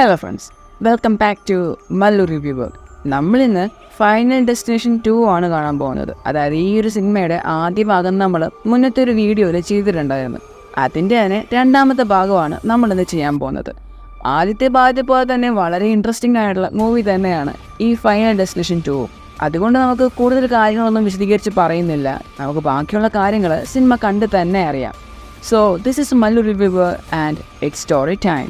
Hello friends welcome back to Mallu review world നമ്മളിന്ന് final destination two ആണ് കാണാൻ പോകുന്നത്. അതായത് ഈ ഒരു സിനിമയുടെ ആദ്യ ഭാഗം നമ്മൾ മുന്നത്തെ ഒരു വീഡിയോയിൽ ചെയ്തിട്ടുണ്ടായിരുന്നു. അതിന്റെ തന്നെ രണ്ടാമത്തെ ഭാഗമാണ് നമ്മളിന്ന് ചെയ്യാൻ പോകുന്നത്. ആദ്യത്തെ ഭാഗത്തെ പോലെ തന്നെ വളരെ ഇൻട്രസ്റ്റിംഗ് ആയിട്ടുള്ള മൂവി തന്നെയാണ് ഈ ഫൈനൽ ഡെസ്റ്റിനേഷൻ ടു അതുകൊണ്ട് നമുക്ക് കൂടുതൽ കാര്യങ്ങളൊന്നും വിശദീകരിച്ച് പറയുന്നില്ല. നമുക്ക് ബാക്കിയുള്ള കാര്യങ്ങൾ സിനിമ കണ്ട് തന്നെ അറിയാം. So this is Mallu reviewer and it story time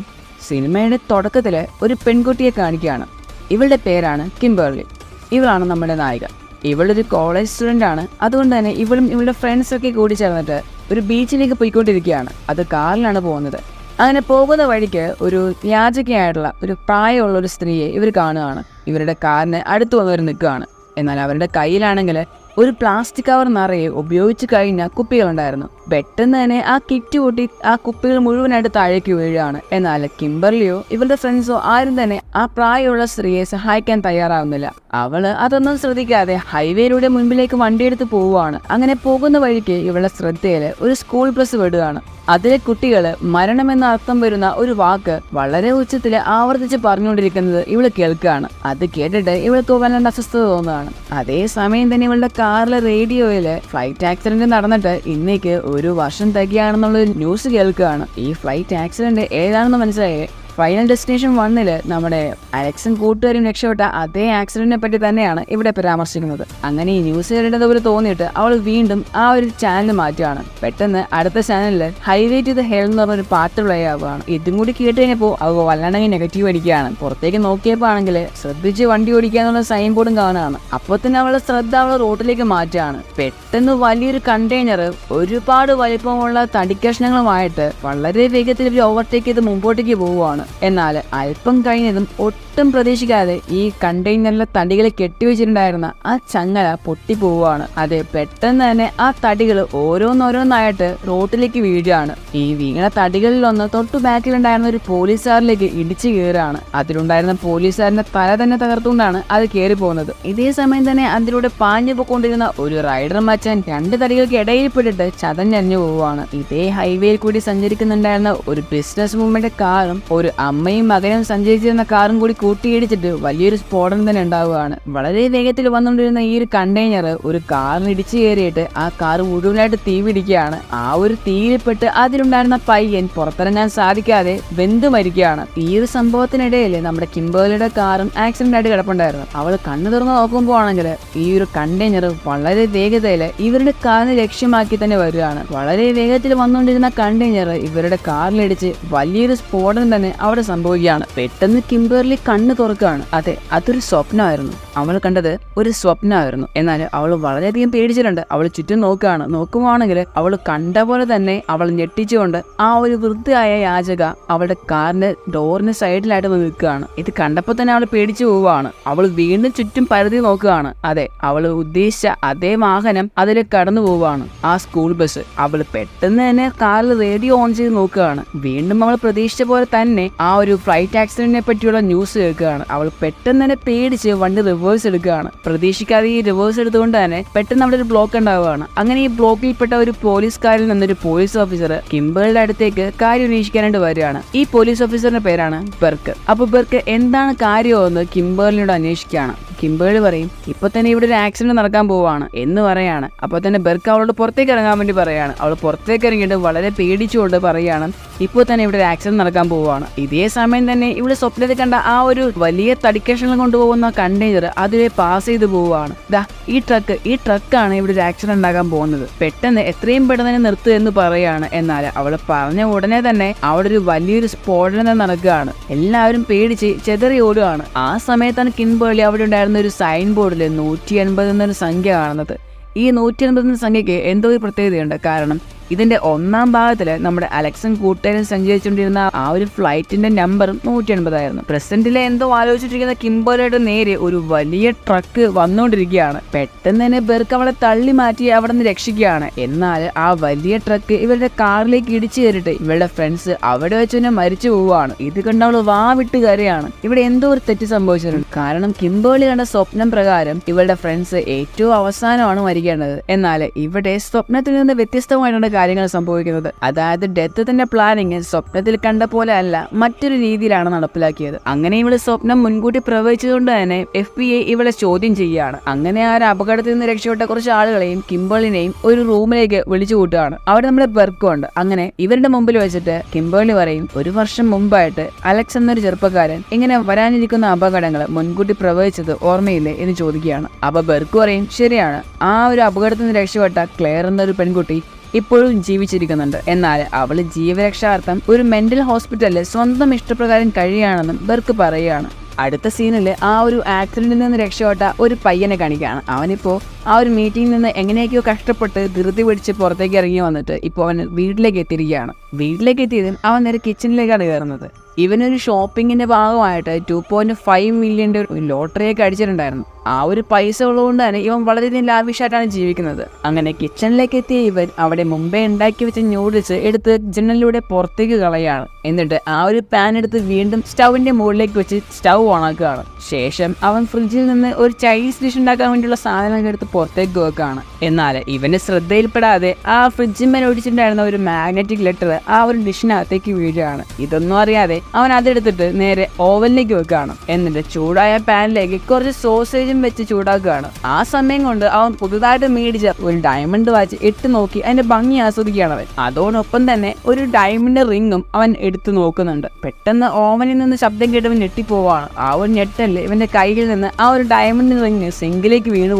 സിനിമയുടെ തുടക്കത്തിൽ ഒരു പെൺകുട്ടിയെ കാണിക്കുകയാണ്. ഇവളുടെ പേരാണ് കിംബർലി. ഇവളാണ് നമ്മുടെ നായിക. ഇവളൊരു കോളേജ് സ്റ്റുഡന്റ് ആണ്. അതുകൊണ്ട് തന്നെ ഇവളും ഇവളുടെ ഫ്രണ്ട്സൊക്കെ കൂടി ചേർന്നിട്ട് ഒരു ബീച്ചിലേക്ക് പോയിക്കൊണ്ടിരിക്കുകയാണ്. അത് കാറിലാണ് പോകുന്നത്. അങ്ങനെ പോകുന്ന വഴിക്ക് ഒരു യാചകയായിട്ടുള്ള ഒരു പ്രായമുള്ള ഒരു സ്ത്രീയെ ഇവർ കാണുകയാണ്. ഇവരുടെ കാറിന് അടുത്ത് വന്നവർ നിൽക്കുകയാണ്. എന്നാൽ അവരുടെ കയ്യിലാണെങ്കിൽ ഒരു പ്ലാസ്റ്റിക് കവർ നിറയെ ഉപയോഗിച്ച് കഴിഞ്ഞ കുപ്പികളുണ്ടായിരുന്നു. പെട്ടെന്ന് തന്നെ ആ കിറ്റ് കൂട്ടി ആ കുപ്പികൾ മുഴുവനായിട്ട് താഴേക്ക് വീഴുകയാണ്. എന്നാൽ കിംബർലിയോ ഇവരുടെ ഫ്രണ്ട്സോ ആരും തന്നെ ആ പ്രായമുള്ള സ്ത്രീയെ സഹായിക്കാൻ തയ്യാറാവുന്നില്ല. അവൾ അതൊന്നും ശ്രദ്ധിക്കാതെ ഹൈവേയിലൂടെ മുൻപിലേക്ക് വണ്ടിയെടുത്ത് പോവുകയാണ്. അങ്ങനെ പോകുന്ന വഴിക്ക് ഇവളുടെ ശ്രദ്ധയിൽ ഒരു സ്കൂൾ ബസ് വിടുകയാണ് അതിലെ കുട്ടികൾ മരണമെന്ന അർത്ഥം വരുന്ന ഒരു വാക്ക് വളരെ ഉച്ചത്തിൽ ആവർത്തിച്ച് പറഞ്ഞുകൊണ്ടിരിക്കുന്നത് ഇവൾ കേൾക്കുകയാണ്. അത് കേട്ടിട്ട് ഇവൾക്ക് വല്ലാണ്ട് അസ്വസ്ഥത തോന്നുകയാണ്. അതേ സമയം തന്നെ ഇവളുടെ കാറിലെ റേഡിയോയിൽ ഫ്ലൈറ്റ് ആക്സിഡന്റ് നടന്നിട്ട് ഇന്നേക്ക് ഒരു വർഷം തകയാണെന്നുള്ള ന്യൂസ് കേൾക്കുകയാണ്. ഈ ഫ്ലൈറ്റ് ആക്സിഡന്റ് ഏതാണെന്ന് മനസ്സിലായേ? ഫൈനൽ ഡെസ്റ്റിനേഷൻ വണ്ണിൽ നമ്മുടെ അലക്സൻ കൂട്ടുകാരും രക്ഷപ്പെട്ട അതേ ആക്സിഡന്റിനെ പറ്റി തന്നെയാണ് ഇവിടെ പരാമർശിക്കുന്നത്. അങ്ങനെ ഈ ന്യൂസ് കേട്ടത് പോലെ തോന്നിയിട്ട് അവൾ വീണ്ടും ആ ഒരു ചാനൽ മാറ്റുകയാണ്. പെട്ടെന്ന് അടുത്ത ചാനലിൽ ഹൈലൈറ്റ് ദ ഹെൽ എന്ന് പറഞ്ഞൊരു പാട്ട് പ്ലേ ആവുകയാണ്. ഇതും കൂടി കേട്ട് കഴിഞ്ഞപ്പോൾ അവ വല്ലാണ്ടെങ്കിൽ നെഗറ്റീവ് അടിക്കുകയാണ്. പുറത്തേക്ക് നോക്കിയപ്പോൾ ആണെങ്കിൽ ശ്രദ്ധിച്ച് വണ്ടി ഓടിക്കാന്നുള്ള സൈൻ ബോർഡും കാണുകയാണ്. അപ്പോൾ തന്നെ അവളുടെ ശ്രദ്ധ അവളെ റോഡിലേക്ക് മാറ്റുകയാണ്. പെട്ടെന്ന് വലിയൊരു കണ്ടെയ്നർ ഒരുപാട് വലിപ്പമുള്ള തടിക്കഷ്ണങ്ങളുമായിട്ട് വളരെ വേഗത്തിൽ ഒരു ഓവർടേക്ക് ചെയ്ത് മുമ്പോട്ടേക്ക് പോവുകയാണ്. എന്നാൽ അല്പം കഴിഞ്ഞതും ഒട്ടും പ്രതീക്ഷിക്കാതെ ഈ കണ്ടെയ്നറിലെ തടികൾ കെട്ടിവെച്ചിട്ടുണ്ടായിരുന്ന ആ ചങ്ങല പൊട്ടിപ്പോവുകയാണ് അതെ പെട്ടെന്ന് തന്നെ ആ തടികൾ ഓരോന്നോരോന്നായിട്ട് റോട്ടിലേക്ക് വീഴുകയാണ്. ഈ വീണ തടികളിലൊന്ന് തൊട്ടു ബാക്കിലുണ്ടായിരുന്ന ഒരു പോലീസുകാരിലേക്ക് ഇടിച്ചു കയറുകയാണ്. അതിലുണ്ടായിരുന്ന പോലീസുകാരന്റെ തല തന്നെ തകർത്തുകൊണ്ടാണ് അത് കയറി പോകുന്നത്. ഇതേ സമയം തന്നെ അതിലൂടെ പാഞ്ഞു പോയിക്കൊണ്ടിരുന്ന ഒരു റൈഡർ മച്ചാൻ രണ്ട് തടികൾക്ക് ഇടയിൽപ്പെട്ടിട്ട് ചതഞ്ഞരിഞ്ഞു പോവുകയാണ്. ഇതേ ഹൈവേയിൽ കൂടി സഞ്ചരിക്കുന്നുണ്ടായിരുന്ന ഒരു ബിസിനസ് വുമന്റെ കാറും ഒരു അമ്മയും മകനും സഞ്ചരിച്ചിരുന്ന കാറും കൂടി കൂട്ടിയിടിച്ചിട്ട് വലിയൊരു സ്ഫോടനം തന്നെ ഉണ്ടാവുകയാണ്. വളരെ വേഗത്തിൽ വന്നുകൊണ്ടിരുന്ന ഈ ഒരു കണ്ടെയ്നർ ഒരു കാറിന് ഇടിച്ചു കയറിയിട്ട് ആ കാർ മുഴുവനായിട്ട് തീ പിടിക്കുകയാണ്. ആ ഒരു തീയിൽപ്പെട്ട് അതിലുണ്ടായിരുന്ന പയ്യൻ പുറത്തിറങ്ങാൻ സാധിക്കാതെ വെന്തു മരിക്കുകയാണ്. ഈ ഒരു സംഭവത്തിനിടയിൽ നമ്മുടെ കിംബേലിയുടെ കാറും ആക്സിഡന്റ് ആയിട്ട് കിടപ്പുണ്ടായിരുന്നു. അവൾ കണ്ണു തുറന്ന് നോക്കുമ്പോൾ ആണെങ്കിൽ ഈ ഒരു കണ്ടെയ്നർ വളരെ വേഗതയിൽ ഇവരുടെ കാറിനെ ലക്ഷ്യമാക്കി തന്നെ വരികയാണ്. വളരെ വേഗത്തിൽ വന്നുകൊണ്ടിരുന്ന കണ്ടെയ്നർ ഇവരുടെ കാറിലിടിച്ച് വലിയൊരു സ്ഫോടനം തന്നെ അവിടെ സംഭവിക്കുകയാണ്. പെട്ടെന്ന് കിംബേർലി കണ്ണു തുറക്കുകയാണ്. അതെ അതൊരു സ്വപ്നമായിരുന്നു. അവൾ കണ്ടത് ഒരു സ്വപ്നമായിരുന്നു. എന്നാൽ അവൾ വളരെയധികം പേടിച്ചിട്ടുണ്ട്. അവൾ ചുറ്റും നോക്കുകയാണ്. നോക്കുവാണെങ്കിൽ അവൾ കണ്ട പോലെ തന്നെ അവൾ ഞെട്ടിച്ചുകൊണ്ട് ആ ഒരു വൃദ്ധയായ യാചക അവളുടെ കാറിന്റെ ഡോറിന് സൈഡിലായിട്ട് നിൽക്കുകയാണ്. ഇത് കണ്ടപ്പോൾ തന്നെ അവൾ പേടിച്ചു പോവുകയാണ്. അവൾ വീണ്ടും ചുറ്റും പരതി നോക്കുകയാണ്. അതെ അവൾ ഉദ്ദേശിച്ച അതേ വാഹനം അതിൽ കടന്നു പോവുകയാണ്. ആ സ്കൂൾ ബസ് അവൾ പെട്ടെന്ന് തന്നെ കാറിൽ റേഡിയോ ഓൺ ചെയ്ത് നോക്കുകയാണ്. വീണ്ടും അവൾ പ്രതീക്ഷിച്ച പോലെ തന്നെ ആ ഒരു ഫ്ലൈറ്റ് ആക്സിഡന്റിനെ പറ്റിയുള്ള ന്യൂസ് കേൾക്കുകയാണ്. അവൾ പെട്ടെന്ന് തന്നെ പേടിച്ച് വണ്ടി റിവേഴ്സ് എടുക്കുകയാണ്. പ്രതീക്ഷിക്കാതെ ഈ റിവേഴ്സ് എടുത്തുകൊണ്ട് തന്നെ പെട്ടെന്ന് അവിടെ ഒരു ബ്ലോക്ക് ഉണ്ടാവുകയാണ്. അങ്ങനെ ഈ ബ്ലോക്കിൽപ്പെട്ട ഒരു പോലീസുകാരിൽ നിന്നൊരു പോലീസ് ഓഫീസർ കിംബേളുടെ അടുത്തേക്ക് കാര്യം അന്വേഷിക്കാനായിട്ട് വരികയാണ്. ഈ പോലീസ് ഓഫീസറിന്റെ പേരാണ് ബെർക്ക് അപ്പൊ ബെർക്ക് എന്താണ് കാര്യമെന്ന് കിംബേളിനോട് അന്വേഷിക്കുകയാണ്. കിംബേളി പറയും ഇപ്പൊ തന്നെ ഇവിടെ ഒരു ആക്സിഡന്റ് നടക്കാൻ പോവാണ് എന്ന് പറയാണ്. അപ്പൊ തന്നെ ബെർക്ക് അവളോട് പുറത്തേക്ക് ഇറങ്ങാൻ വേണ്ടി പറയാണ്. അവൾ പുറത്തേക്ക് ഇറങ്ങിയിട്ട് വളരെ പേടിച്ചുകൊണ്ട് പറയാണ് ഇപ്പോൾ തന്നെ ഇവിടെ ഒരു ആക്സിഡന്റ് നടക്കാൻ പോവാണ്. ഇതേ സമയം തന്നെ ഇവിടെ സ്വപ്നത്തിൽ കണ്ട ആ ഒരു വലിയ തടിക്കഷണം കൊണ്ടുപോകുന്ന കണ്ടെയ്നർ അതിലെ പാസ് ചെയ്ത് പോവുകയാണ് ദാ ഈ ട്രക്ക് ഈ ട്രക്കാണ് ഇവിടെ ഒരു ആക്സിഡന്റ് ഉണ്ടാകാൻ പോകുന്നത്. പെട്ടെന്ന് എത്രയും പെട്ടെന്ന് നിർത്തുക എന്ന് പറയാണ്. എന്നാൽ അവൾ പറഞ്ഞ ഉടനെ തന്നെ അവിടെ ഒരു വലിയൊരു സ്ഫോടനം നടക്കുകയാണ്. എല്ലാവരും പേടിച്ച് ചെതറി ഓടുകയാണ്. ആ സമയത്താണ് കിൻബേളി അവിടെ ഉണ്ടായിരുന്ന ഒരു സൈൻ ബോർഡിൽ നൂറ്റി എൺപത് എന്നൊരു സംഖ്യ കാണുന്നത്. ഈ നൂറ്റി എൺപത് എന്ന സംഖ്യയ്ക്ക് എന്തോ ഒരു പ്രത്യേകതയുണ്ട്. കാരണം ഇതിന്റെ ഒന്നാം ഭാഗത്തിൽ നമ്മുടെ അലക്സൻ കൂട്ടുകാരൻ സഞ്ചരിച്ചുകൊണ്ടിരുന്ന ആ ഒരു ഫ്ലൈറ്റിന്റെ നമ്പർ നൂറ്റി എൺപതായിരുന്നു പ്രസന്റിലെ എന്തോ ആലോചിച്ചിരിക്കുന്ന കിംബോലയുടെ നേരെ ഒരു വലിയ ട്രക്ക് വന്നുകൊണ്ടിരിക്കുകയാണ്. പെട്ടെന്ന് തന്നെ ബെർക്ക് അവളെ തള്ളി മാറ്റി അവിടെ നിന്ന് രക്ഷിക്കുകയാണ്. എന്നാൽ ആ വലിയ ട്രക്ക് ഇവരുടെ കാറിലേക്ക് ഇടിച്ചു കയറിയിട്ട് ഇവരുടെ ഫ്രണ്ട്സ് അവിടെ വെച്ച് തന്നെ മരിച്ചു പോവുകയാണ്. ഇത് കണ്ട അവൾ വാ വിട്ട് കരയാണ്. ഇവിടെ എന്തോ ഒരു തെറ്റ് സംഭവിച്ചിട്ടുണ്ട്. കാരണം കിംബേളി കണ്ട സ്വപ്നം പ്രകാരം ഇവരുടെ ഫ്രണ്ട്സ് ഏറ്റവും അവസാനമാണ് മരിക്കേണ്ടത്. എന്നാൽ ഇവിടെ സ്വപ്നത്തിൽ നിന്ന് വ്യത്യസ്തമായിട്ടുണ്ട് കാര്യങ്ങൾ സംഭവിക്കുന്നത്. അതായത് ഡെത്ത് തന്നെ പ്ലാനിങ് സ്വപ്നത്തിൽ കണ്ട പോലെ അല്ല മറ്റൊരു രീതിയിലാണ് നടപ്പിലാക്കിയത്. അങ്ങനെ ഇവൾ സ്വപ്നം മുൻകൂട്ടി പ്രവചിച്ചതുകൊണ്ട് തന്നെ എഫ് ബി ഐ ഇവളെ ചോദ്യം ചെയ്യുകയാണ്. അങ്ങനെ ആ ഒരു അപകടത്തിൽ നിന്ന് രക്ഷപ്പെട്ട കുറച്ച് ആളുകളെയും കിംബേളിനെയും ഒരു റൂമിലേക്ക് വിളിച്ചു കൂട്ടുകയാണ്. അവിടെ നമ്മുടെ ബെർക്കും ഉണ്ട്. അങ്ങനെ ഇവരുടെ മുമ്പിൽ വെച്ചിട്ട് കിംബേളി പറയും ഒരു വർഷം മുമ്പായിട്ട് അലക്സ് എന്നൊരു ചെറുപ്പക്കാരൻ ഇങ്ങനെ വരാനിരിക്കുന്ന അപകടങ്ങൾ മുൻകൂട്ടി പ്രവഹിച്ചത് ഓർമ്മയില്ലേ? എന്ന് ചോദിക്കുകയാണ്. അപ്പൊ ബെർക്ക് പറയും ശരിയാണ്. ആ ഒരു അപകടത്തിൽ നിന്ന് രക്ഷപ്പെട്ട ക്ലെയർ എന്നൊരു പെൺകുട്ടി ഇപ്പോഴും ജീവിച്ചിരിക്കുന്നുണ്ട്. എന്നാൽ അവൾ ജീവരക്ഷാർത്ഥം ഒരു മെന്റൽ ഹോസ്പിറ്റലിൽ സ്വന്തം ഇഷ്ടപ്രകാരം കഴിയുകയാണെന്നും ബെർക്ക് പറയുകയാണ്. അടുത്ത സീനിൽ ആ ഒരു ആക്സിഡന്റിൽ നിന്ന് രക്ഷപ്പെട്ട ഒരു പയ്യനെ കാണിക്കുകയാണ്. അവനിപ്പോൾ ആ ഒരു മീറ്റിംഗിൽ നിന്ന് എങ്ങനെയൊക്കെയോ കഷ്ടപ്പെട്ട് ധൃതി പിടിച്ച് പുറത്തേക്ക് ഇറങ്ങി വന്നിട്ട് ഇപ്പോൾ അവൻ വീട്ടിലേക്ക് എത്തിയിരിക്കുകയാണ്. വീട്ടിലേക്ക് എത്തിയതും അവൻ നേരെ കിച്ചണിലേക്കാണ് കയറുന്നത്. ഇവനൊരു ഷോപ്പിങ്ങിന്റെ ഭാഗമായിട്ട് ടു പോയിന്റ് ഫൈവ് മില്യന്റെ ഒരു ലോട്ടറിയൊക്കെ അടിച്ചിട്ടുണ്ടായിരുന്നു. ആ ഒരു പൈസ ഉള്ളതുകൊണ്ട് തന്നെ ഇവൻ വളരെയധികം ലാവിഷായിട്ടാണ് ജീവിക്കുന്നത്. അങ്ങനെ കിച്ചണിലേക്ക് എത്തിയ ഇവൻ അവിടെ മുമ്പേ ഉണ്ടാക്കി വെച്ച ന്യൂഡിൽസ് എടുത്ത് ജനലിലൂടെ പുറത്തേക്ക് കളയാണ് എന്നിട്ട് ആ ഒരു പാൻ എടുത്ത് വീണ്ടും സ്റ്റൗവിന്റെ മുകളിലേക്ക് വെച്ച് സ്റ്റൗ ഓണാക്കുകയാണ് ശേഷം അവൻ ഫ്രിഡ്ജിൽ നിന്ന് ഒരു ചൈനീസ് ഡിഷ് ഉണ്ടാക്കാൻ വേണ്ടിയുള്ള സാധനങ്ങൾ എടുത്ത് പുറത്തേക്ക് വെക്കുകയാണ് എന്നാൽ ഇവന് ശ്രദ്ധയിൽപ്പെടാതെ ആ ഫ്രിഡ്ജിന്മേൽ ഒഴിച്ചിട്ടുണ്ടായിരുന്ന ഒരു മാഗ്നറ്റിക് ലെറ്റർ ആ ഒരു ഡിഷിനകത്തേക്ക് വീഴുകയാണ്. ഇതൊന്നും അറിയാതെ അവൻ അതെടുത്തിട്ട് നേരെ ഓവനിലേക്ക് വെക്കുകയാണ്. എന്നിട്ട് ചൂടായ പാനിലേക്ക് കുറച്ച് സോസേജും വെച്ച് ചൂടാക്കുകയാണ്. ആ സമയം കൊണ്ട് അവൻ പുതുതായിട്ട് മേടിച്ച ഒരു ഡയമണ്ട് വാച്ച് ഇട്ട് നോക്കി അതിന്റെ ഭംഗി ആസ്വദിക്കുകയാണ് അവൻ. അതോടൊപ്പം തന്നെ ഒരു ഡയമണ്ട് റിങ്ങും അവൻ എടുത്തു നോക്കുന്നുണ്ട്. പെട്ടെന്ന് ഓവനിൽ നിന്ന് ശബ്ദം കേട്ടവൻ ഞെട്ടിപ്പോവാണ്. ആ ഒരു ഞെട്ടൽ ഇവന്റെ കയ്യിൽ നിന്ന് ആ ഒരു ഡയമണ്ട് റിങ് സിങ്കിലേക്ക് വീണു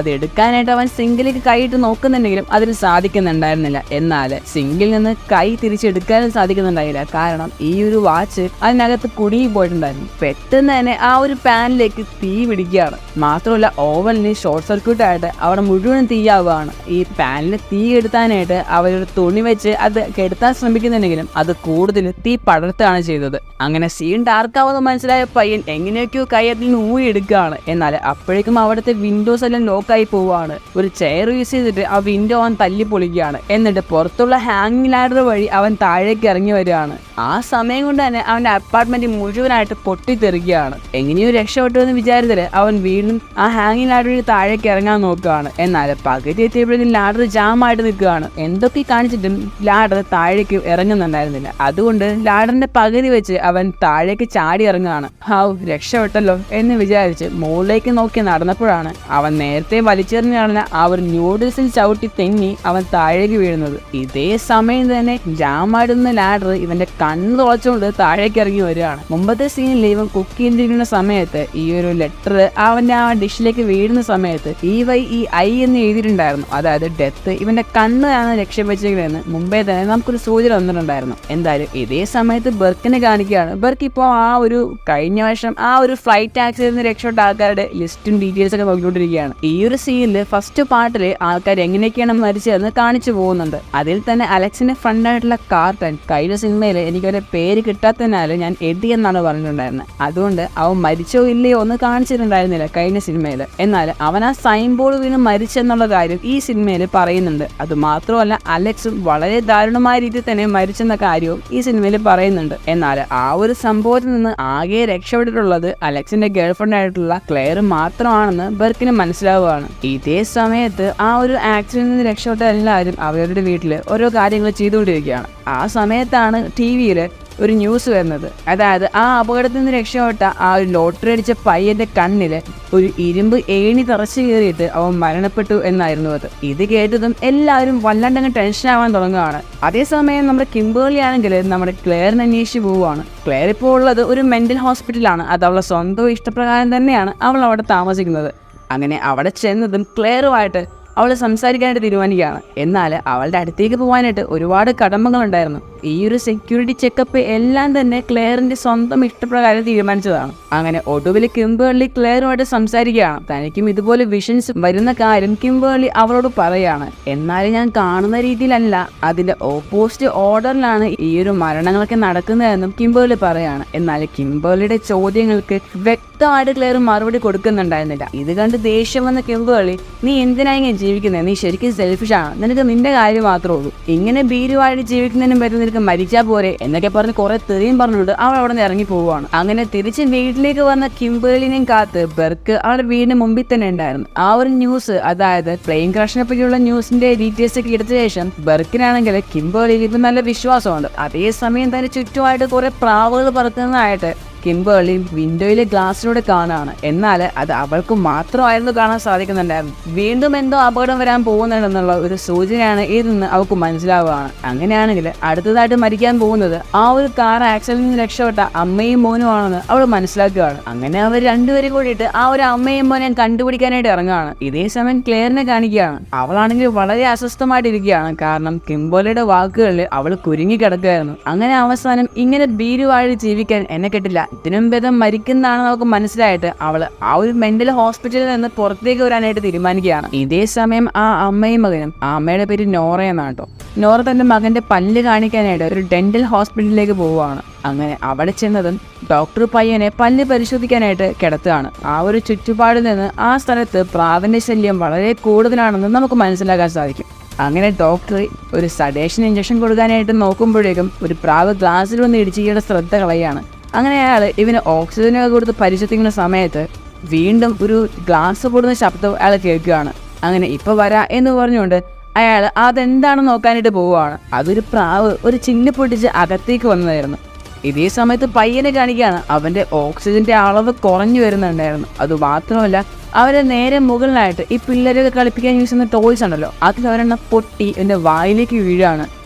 അത് എടുക്കാനായിട്ട് അവൻ സിങ്കിലേക്ക് കൈയിട്ട് നോക്കുന്നുണ്ടെങ്കിലും അതിൽ സാധിക്കുന്നുണ്ടായിരുന്നില്ല. എന്നാൽ സിങ്കിൽ നിന്ന് കൈ തിരിച്ചെടുക്കാനും സാധിക്കുന്നുണ്ടായില്ല. കാരണം ഈ ഒരു വാച്ച് അതിനകത്ത് കുടുങ്ങി പോയിട്ടുണ്ടായിരുന്നു. പെട്ടെന്ന് തന്നെ ആ ഒരു പാനിലേക്ക് തീ പിടിക്കുകയാണ്. മാത്രമല്ല ഓവനിന് ഷോർട്ട് സർക്യൂട്ട് ആയിട്ട് അവിടെ മുഴുവൻ തീയാവുകയാണ്. ഈ പാനിൽ തീ എടുത്താനായിട്ട് അവരൊരു തുണി വെച്ച് അത് കെടുത്താൻ ശ്രമിക്കുന്നുണ്ടെങ്കിലും അത് കൂടുതൽ തീ പടർത്തുകയാണ് ചെയ്തത്. അങ്ങനെ സീൻ ഡാർക്കാവുന്ന മനസ്സിലായ പയ്യൻ എങ്ങനെയൊക്കെയോ കൈ അതിൽ നിന്ന് ഊരി എടുക്കുകയാണ് എന്നാൽ അപ്പോഴേക്കും അവിടുത്തെ വിൻഡോസ് എല്ലാം ലോക്കായി പോവുകയാണ് ഒരു ചെയർ യൂസ് ചെയ്തിട്ട് ആ വിൻഡോ അവൻ തല്ലി പൊളിക്കുകയാണ്. എന്നിട്ട് പുറത്തുള്ള ഹാങ്ങിങ് ലാഡർ വഴി അവൻ താഴേക്ക് ഇറങ്ങി വരികയാണ്. ആ സമയം കൊണ്ട് തന്നെ അവന്റെ അപ്പാർട്ട്മെന്റ് മുഴുവനായിട്ട് പൊട്ടിത്തെറിക്കുകയാണ്. എങ്ങനെയോ രക്ഷപ്പെട്ടു എന്ന് വിചാരിച്ചാൽ അവൻ വീണ്ടും ആ ഹാങ്ങിങ് ലാഡർ വഴി താഴേക്ക് ഇറങ്ങാൻ നോക്കുകയാണ്. എന്നാൽ പകുതി എത്തിയപ്പോഴേക്കും ലാഡർ ജാമായിട്ട് നിൽക്കുകയാണ്. എന്തൊക്കെ കാണിച്ചിട്ടും ലാഡർ താഴേക്ക് ഇറങ്ങുന്നുണ്ടായിരുന്നില്ല. അതുകൊണ്ട് ലാഡറിന്റെ പകുതി വെച്ച് അവൻ താഴേക്ക് ചാടി ഇറങ്ങുകയാണ്. ഹാവ് രക്ഷപ്പെട്ടല്ലോ എന്ന് വിചാരിച്ച് മുകളിലേക്ക് നോക്കി നടന്നപ്പോഴാണ് അവൻ നേരത്തെ വലിച്ചെറിഞ്ഞ് നടന്ന ആ ഒരു ന്യൂഡിൽസിൽ ചവിട്ടി തെന്നി അവൻ താഴേക്ക് വീഴുന്നത്. ഇതേ സമയം തന്നെ ജാമാടുന്ന ലാഡർ ഇവന്റെ കണ്ണ് തുളച്ചുകൊണ്ട് താഴേക്ക് ഇറങ്ങി വരികയാണ്. മുമ്പത്തെ സീനിൽ ഇവൻ കുക്ക് ചെയ്തിരിക്കുന്ന സമയത്ത് ഈ ഒരു ലെറ്റർ അവന്റെ ആ ഡിഷിലേക്ക് വീഴുന്ന സമയത്ത് ഈ വൈ ഈ ഐ എന്ന് എഴുതിയിട്ടുണ്ടായിരുന്നു. അതായത് ഡെത്ത് ഇവന്റെ കണ്ണാണ് ലക്ഷ്യം വെച്ചിരിക്കുന്നതെന്ന് മുമ്പേ തന്നെ നമുക്കൊരു സൂചന വന്നിട്ടുണ്ടായിരുന്നു എന്തായാലും ഇതേ സമയത്ത് ബെർക്കിനെ കാണിക്കുകയാണ്. ബെർക്ക് ഇപ്പോൾ ആ ഒരു കഴിഞ്ഞ വർഷം ആ ഒരു ഫ്ലൈറ്റ് ആക്സിഡന്റ് രക്ഷപ്പെട്ട ആൾക്കാരുടെ ലിസ്റ്റും ഡീറ്റെയിൽസ് ഒക്കെ നോക്കിക്കൊണ്ടിരിക്കുകയാണ്. ഈ ഒരു സീനിൽ ഫസ്റ്റ് പാർട്ടിൽ ആൾക്കാർ എങ്ങനെയൊക്കെയാണ് മരിച്ചതെന്ന് കാണിച്ചു പോകുന്നുണ്ട്. അതിൽ തന്നെ അലക്സിന്റെ ഫ്രണ്ടായിട്ടുള്ള കാർട്ടൻ കഴിഞ്ഞ സിനിമയിൽ എനിക്കൊരു പേര് കിട്ടാത്തതിനാൽ ഞാൻ എഡി എന്നാണ് പറഞ്ഞിട്ടുണ്ടായിരുന്നത് അതുകൊണ്ട് അവൻ മരിച്ചോ ഇല്ലയോ ഒന്ന് കാണിച്ചിട്ടുണ്ടായിരുന്നില്ല കഴിഞ്ഞ സിനിമയിൽ എന്നാൽ അവൻ ആ സൈൻ ബോർഡ് വീണ് മരിച്ചെന്നുള്ള കാര്യം ഈ സിനിമയിൽ പറയുന്നുണ്ട്. അത് മാത്രമല്ല അലക്സും വളരെ ദാരുണമായ രീതിയിൽ തന്നെ മരിച്ചെന്ന കാര്യവും ഈ സിനിമയിൽ പറയുന്നുണ്ട്. എന്നാൽ ആ ഒരു സംഭവത്തിൽ നിന്ന് ആകെ രക്ഷപ്പെട്ടിട്ടുള്ളത് അലക്സിന്റെ ഗേൾഫ്രണ്ട് ആയിട്ടുള്ള ക്ലെയർ മാത്രമാണെന്ന് ബെർക്കിന് മനസ്സിലാവുകയാണ്. ഇതേ സമയത്ത് ആ ഒരു ആക്സിഡന്റിൽ നിന്ന് രക്ഷപ്പെട്ട എല്ലാവരും അവരുടെ വീട്ടിൽ ഓരോ കാര്യങ്ങൾ ചെയ്തുകൊണ്ടിരിക്കുകയാണ്. ആ സമയത്താണ് ടി വിയിൽ ഒരു ന്യൂസ് വരുന്നത്. അതായത് ആ അപകടത്തിൽ നിന്ന് രക്ഷപ്പെട്ട ആ ഒരു ലോട്ടറി അടിച്ച പയ്യന്റെ കണ്ണിൽ ഒരു ഇരുമ്പ് ഏണി തറച്ചു കയറിയിട്ട് അവൻ മരണപ്പെട്ടു എന്നായിരുന്നു അത്. ഇത് കേട്ടതും എല്ലാവരും വല്ലാണ്ടങ്ങ് ടെൻഷൻ ആവാൻ തുടങ്ങുകയാണ്. അതേസമയം നമ്മുടെ കിംബേർലി ആണെങ്കിൽ നമ്മുടെ ക്ലെയറിനെ അന്വേഷിച്ച് പോവുകയാണ്. ക്ലെയർ ഇപ്പോൾ ഉള്ളത് ഒരു മെന്റൽ ഹോസ്പിറ്റലാണ് അത് അവളുടെ സ്വന്തം ഇഷ്ടപ്രകാരം തന്നെയാണ് അവൾ അവിടെ താമസിക്കുന്നത്. അങ്ങനെ അവിടെ ചെന്നതും ക്ലെയറുമായിട്ട് അവൾ സംസാരിക്കാനായിട്ട് തീരുമാനിക്കുകയാണ്. എന്നാൽ അവളുടെ അടുത്തേക്ക് പോകാനായിട്ട് ഒരുപാട് കടമകളുണ്ടായിരുന്നു. ഈ ഒരു സെക്യൂരിറ്റി ചെക്കപ്പ് എല്ലാം തന്നെ ക്ലെയറിന്റെ സ്വന്തം ഇഷ്ടപ്രകാരം തീരുമാനിച്ചതാണ്. അങ്ങനെ ഒടുവിൽ കിംബേർലി ക്ലെയറുമായിട്ട് സംസാരിക്കുകയാണ്. തനിക്കും ഇതുപോലെ വിഷൻസ് വരുന്ന കാര്യം കിംബേർലി അവളോട് പറയാണ്. എന്നാലും ഞാൻ കാണുന്ന രീതിയിലല്ല അതിന്റെ ഓപ്പോസിറ്റ് ഓർഡറിലാണ് ഈ ഒരു മരണങ്ങളൊക്കെ നടക്കുന്നതെന്നും കിംബേർലി പറയാണ്. എന്നാൽ കിംബേർലിയുടെ ചോദ്യങ്ങൾക്ക് വ്യക്തമായിട്ട് ക്ലെയർ മറുപടി കൊടുക്കുന്നുണ്ടായിരുന്നില്ല. ഇത് കണ്ട് ദേഷ്യം വന്ന കിംബേർലി നീ എന്തിനാ ജീവിക്കുന്നത് നീ ശരിക്കും സെൽഫിഷാണ് നിനക്ക് നിന്റെ കാര്യം മാത്രമേ ഉള്ളൂ. ഇങ്ങനെ ഭീരുവായിട്ട് ജീവിക്കുന്നതിനും പറ്റും നിനക്ക് മരിച്ചാൽ പോരെ എന്നൊക്കെ പറഞ്ഞ് കുറെ തെറിയും പറഞ്ഞുകൊണ്ട് അവൾ അവിടെ നിന്ന് ഇറങ്ങി പോവുകയാണ്. അങ്ങനെ തിരിച്ച് വീട്ടിലേക്ക് വന്ന കിംബേളിനെയും കാത്ത് ബെർക്ക് അവളുടെ വീടിന് മുമ്പിൽ തന്നെ ഉണ്ടായിരുന്നു. ആ ഒരു ന്യൂസ് അതായത് പ്ലെയിൻ ക്രാഷിനെ പറ്റിയുള്ള ന്യൂസിന്റെ ഡീറ്റെയിൽസ് ഒക്കെ എടുത്ത ശേഷം ബെർക്കിനാണെങ്കിൽ കിംബേളിയിൽ ഇപ്പം നല്ല വിശ്വാസമുണ്ട്. അതേസമയം തന്നെ ചുറ്റുമായിട്ട് കുറെ പ്രാവുകൾ പറക്കുന്നതായിട്ട് കിംബേളി വിൻഡോയിലെ ഗ്ലാസ്സിലൂടെ കാണാണ്. എന്നാൽ അത് അവൾക്ക് മാത്രമായിരുന്നു കാണാൻ സാധിക്കുന്നുണ്ടായിരുന്നു വീണ്ടും എന്തോ അപകടം വരാൻ പോകുന്നുണ്ടെന്നുള്ള ഒരു സൂചനയാണ് ഇതെന്ന് അവൾക്ക് മനസ്സിലാവുകയാണ്. അങ്ങനെയാണെങ്കിൽ അടുത്തതായിട്ട് മരിക്കാൻ പോകുന്നത് ആ ഒരു കാർ ആക്സിഡന്റിൽ നിന്ന് രക്ഷപ്പെട്ട അമ്മയും മോനും ആണെന്ന് അവൾ മനസ്സിലാക്കുകയാണ്. അങ്ങനെ അവർ രണ്ടുപേരും കൂടിയിട്ട് ആ ഒരു അമ്മയും മോനെയും കണ്ടുപിടിക്കാനായിട്ട് ഇറങ്ങുകയാണ്. ഇതേ സമയം ക്ലെയറിനെ കാണിക്കുകയാണ്. അവളാണെങ്കിൽ വളരെ അസ്വസ്ഥമായിട്ടിരിക്കുകയാണ്. കാരണം കിംബോലയുടെ വാക്കുകളിൽ അവൾ കുരുങ്ങി കിടക്കുകയായിരുന്നു. അങ്ങനെ അവസാനം ഇങ്ങനെ ഭീരുവാഴി ജീവിക്കാൻ എന്നെ കിട്ടില്ല. ഇതിനും ഭേദം മരിക്കുന്നതാണ് നമുക്ക് മനസ്സിലായിട്ട് അവൾ ആ ഒരു മെന്റൽ ഹോസ്പിറ്റലിൽ നിന്ന് പുറത്തേക്ക് വരാനായിട്ട് തീരുമാനിക്കുകയാണ്. ഇതേ സമയം ആ അമ്മയും മകനും ആ അമ്മയുടെ പേര് നോറ എന്നാണ് കേട്ടോ നോറ തന്റെ മകന്റെ പല്ല് കാണിക്കാനായിട്ട് ഒരു ഡെന്റൽ ഹോസ്പിറ്റലിലേക്ക് പോവുകയാണ്. അങ്ങനെ അവിടെ ചെന്നതും ഡോക്ടർ പയ്യനെ പല്ല് പരിശോധിക്കാനായിട്ട് കിടത്തുകയാണ്. ആ ഒരു ചുറ്റുപാടിൽ നിന്ന് ആ സ്ഥലത്ത് പ്രാവിന്റെ ശല്യം വളരെ കൂടുതലാണെന്ന് നമുക്ക് മനസ്സിലാക്കാൻ സാധിക്കും. അങ്ങനെ ഡോക്ടർ ഒരു സഡേഷൻ ഇഞ്ചക്ഷൻ കൊടുക്കാനായിട്ട് നോക്കുമ്പോഴേക്കും ഒരു പ്രാവ് ഗ്ലാസ്സിൽ വന്ന് ഇടിച്ചിയുടെ ശ്രദ്ധ കളയാണ് അങ്ങനെ അയാൾ ഇവന് ഓക്സിജനൊക്കെ കൊടുത്ത് പരിശോധിക്കുന്ന സമയത്ത് വീണ്ടും ഒരു ഗ്ലാസ് പൊടുന്ന ശബ്ദം അയാൾ കേൾക്കുകയാണ്. അങ്ങനെ ഇപ്പൊ വരാ എന്ന് പറഞ്ഞുകൊണ്ട് അയാൾ അതെന്താണെന്ന് നോക്കാനായിട്ട് പോവുകയാണ്. അതൊരു പ്രാവ് ഒരു ചിന്ന പൊട്ടിച്ച് അകത്തേക്ക് വന്നതായിരുന്നു. ഇതേ സമയത്ത് പയ്യനെ കാണിക്കുകയാണ് അവന്റെ ഓക്സിജന്റെ അളവ് കുറഞ്ഞു വരുന്നുണ്ടായിരുന്നു. അത് മാത്രമല്ല അവരെ നേരെ മുകളിലായിട്ട് ഈ പിള്ളേരൊക്കെ കളിപ്പിക്കാൻ യൂസ് ചെയ്യുന്ന ടോയ്സ് ഉണ്ടല്ലോ അതിൽ ഒരെണ്ണം പൊട്ടി എന്റെ വായിലേക്ക് വീഴാണ്.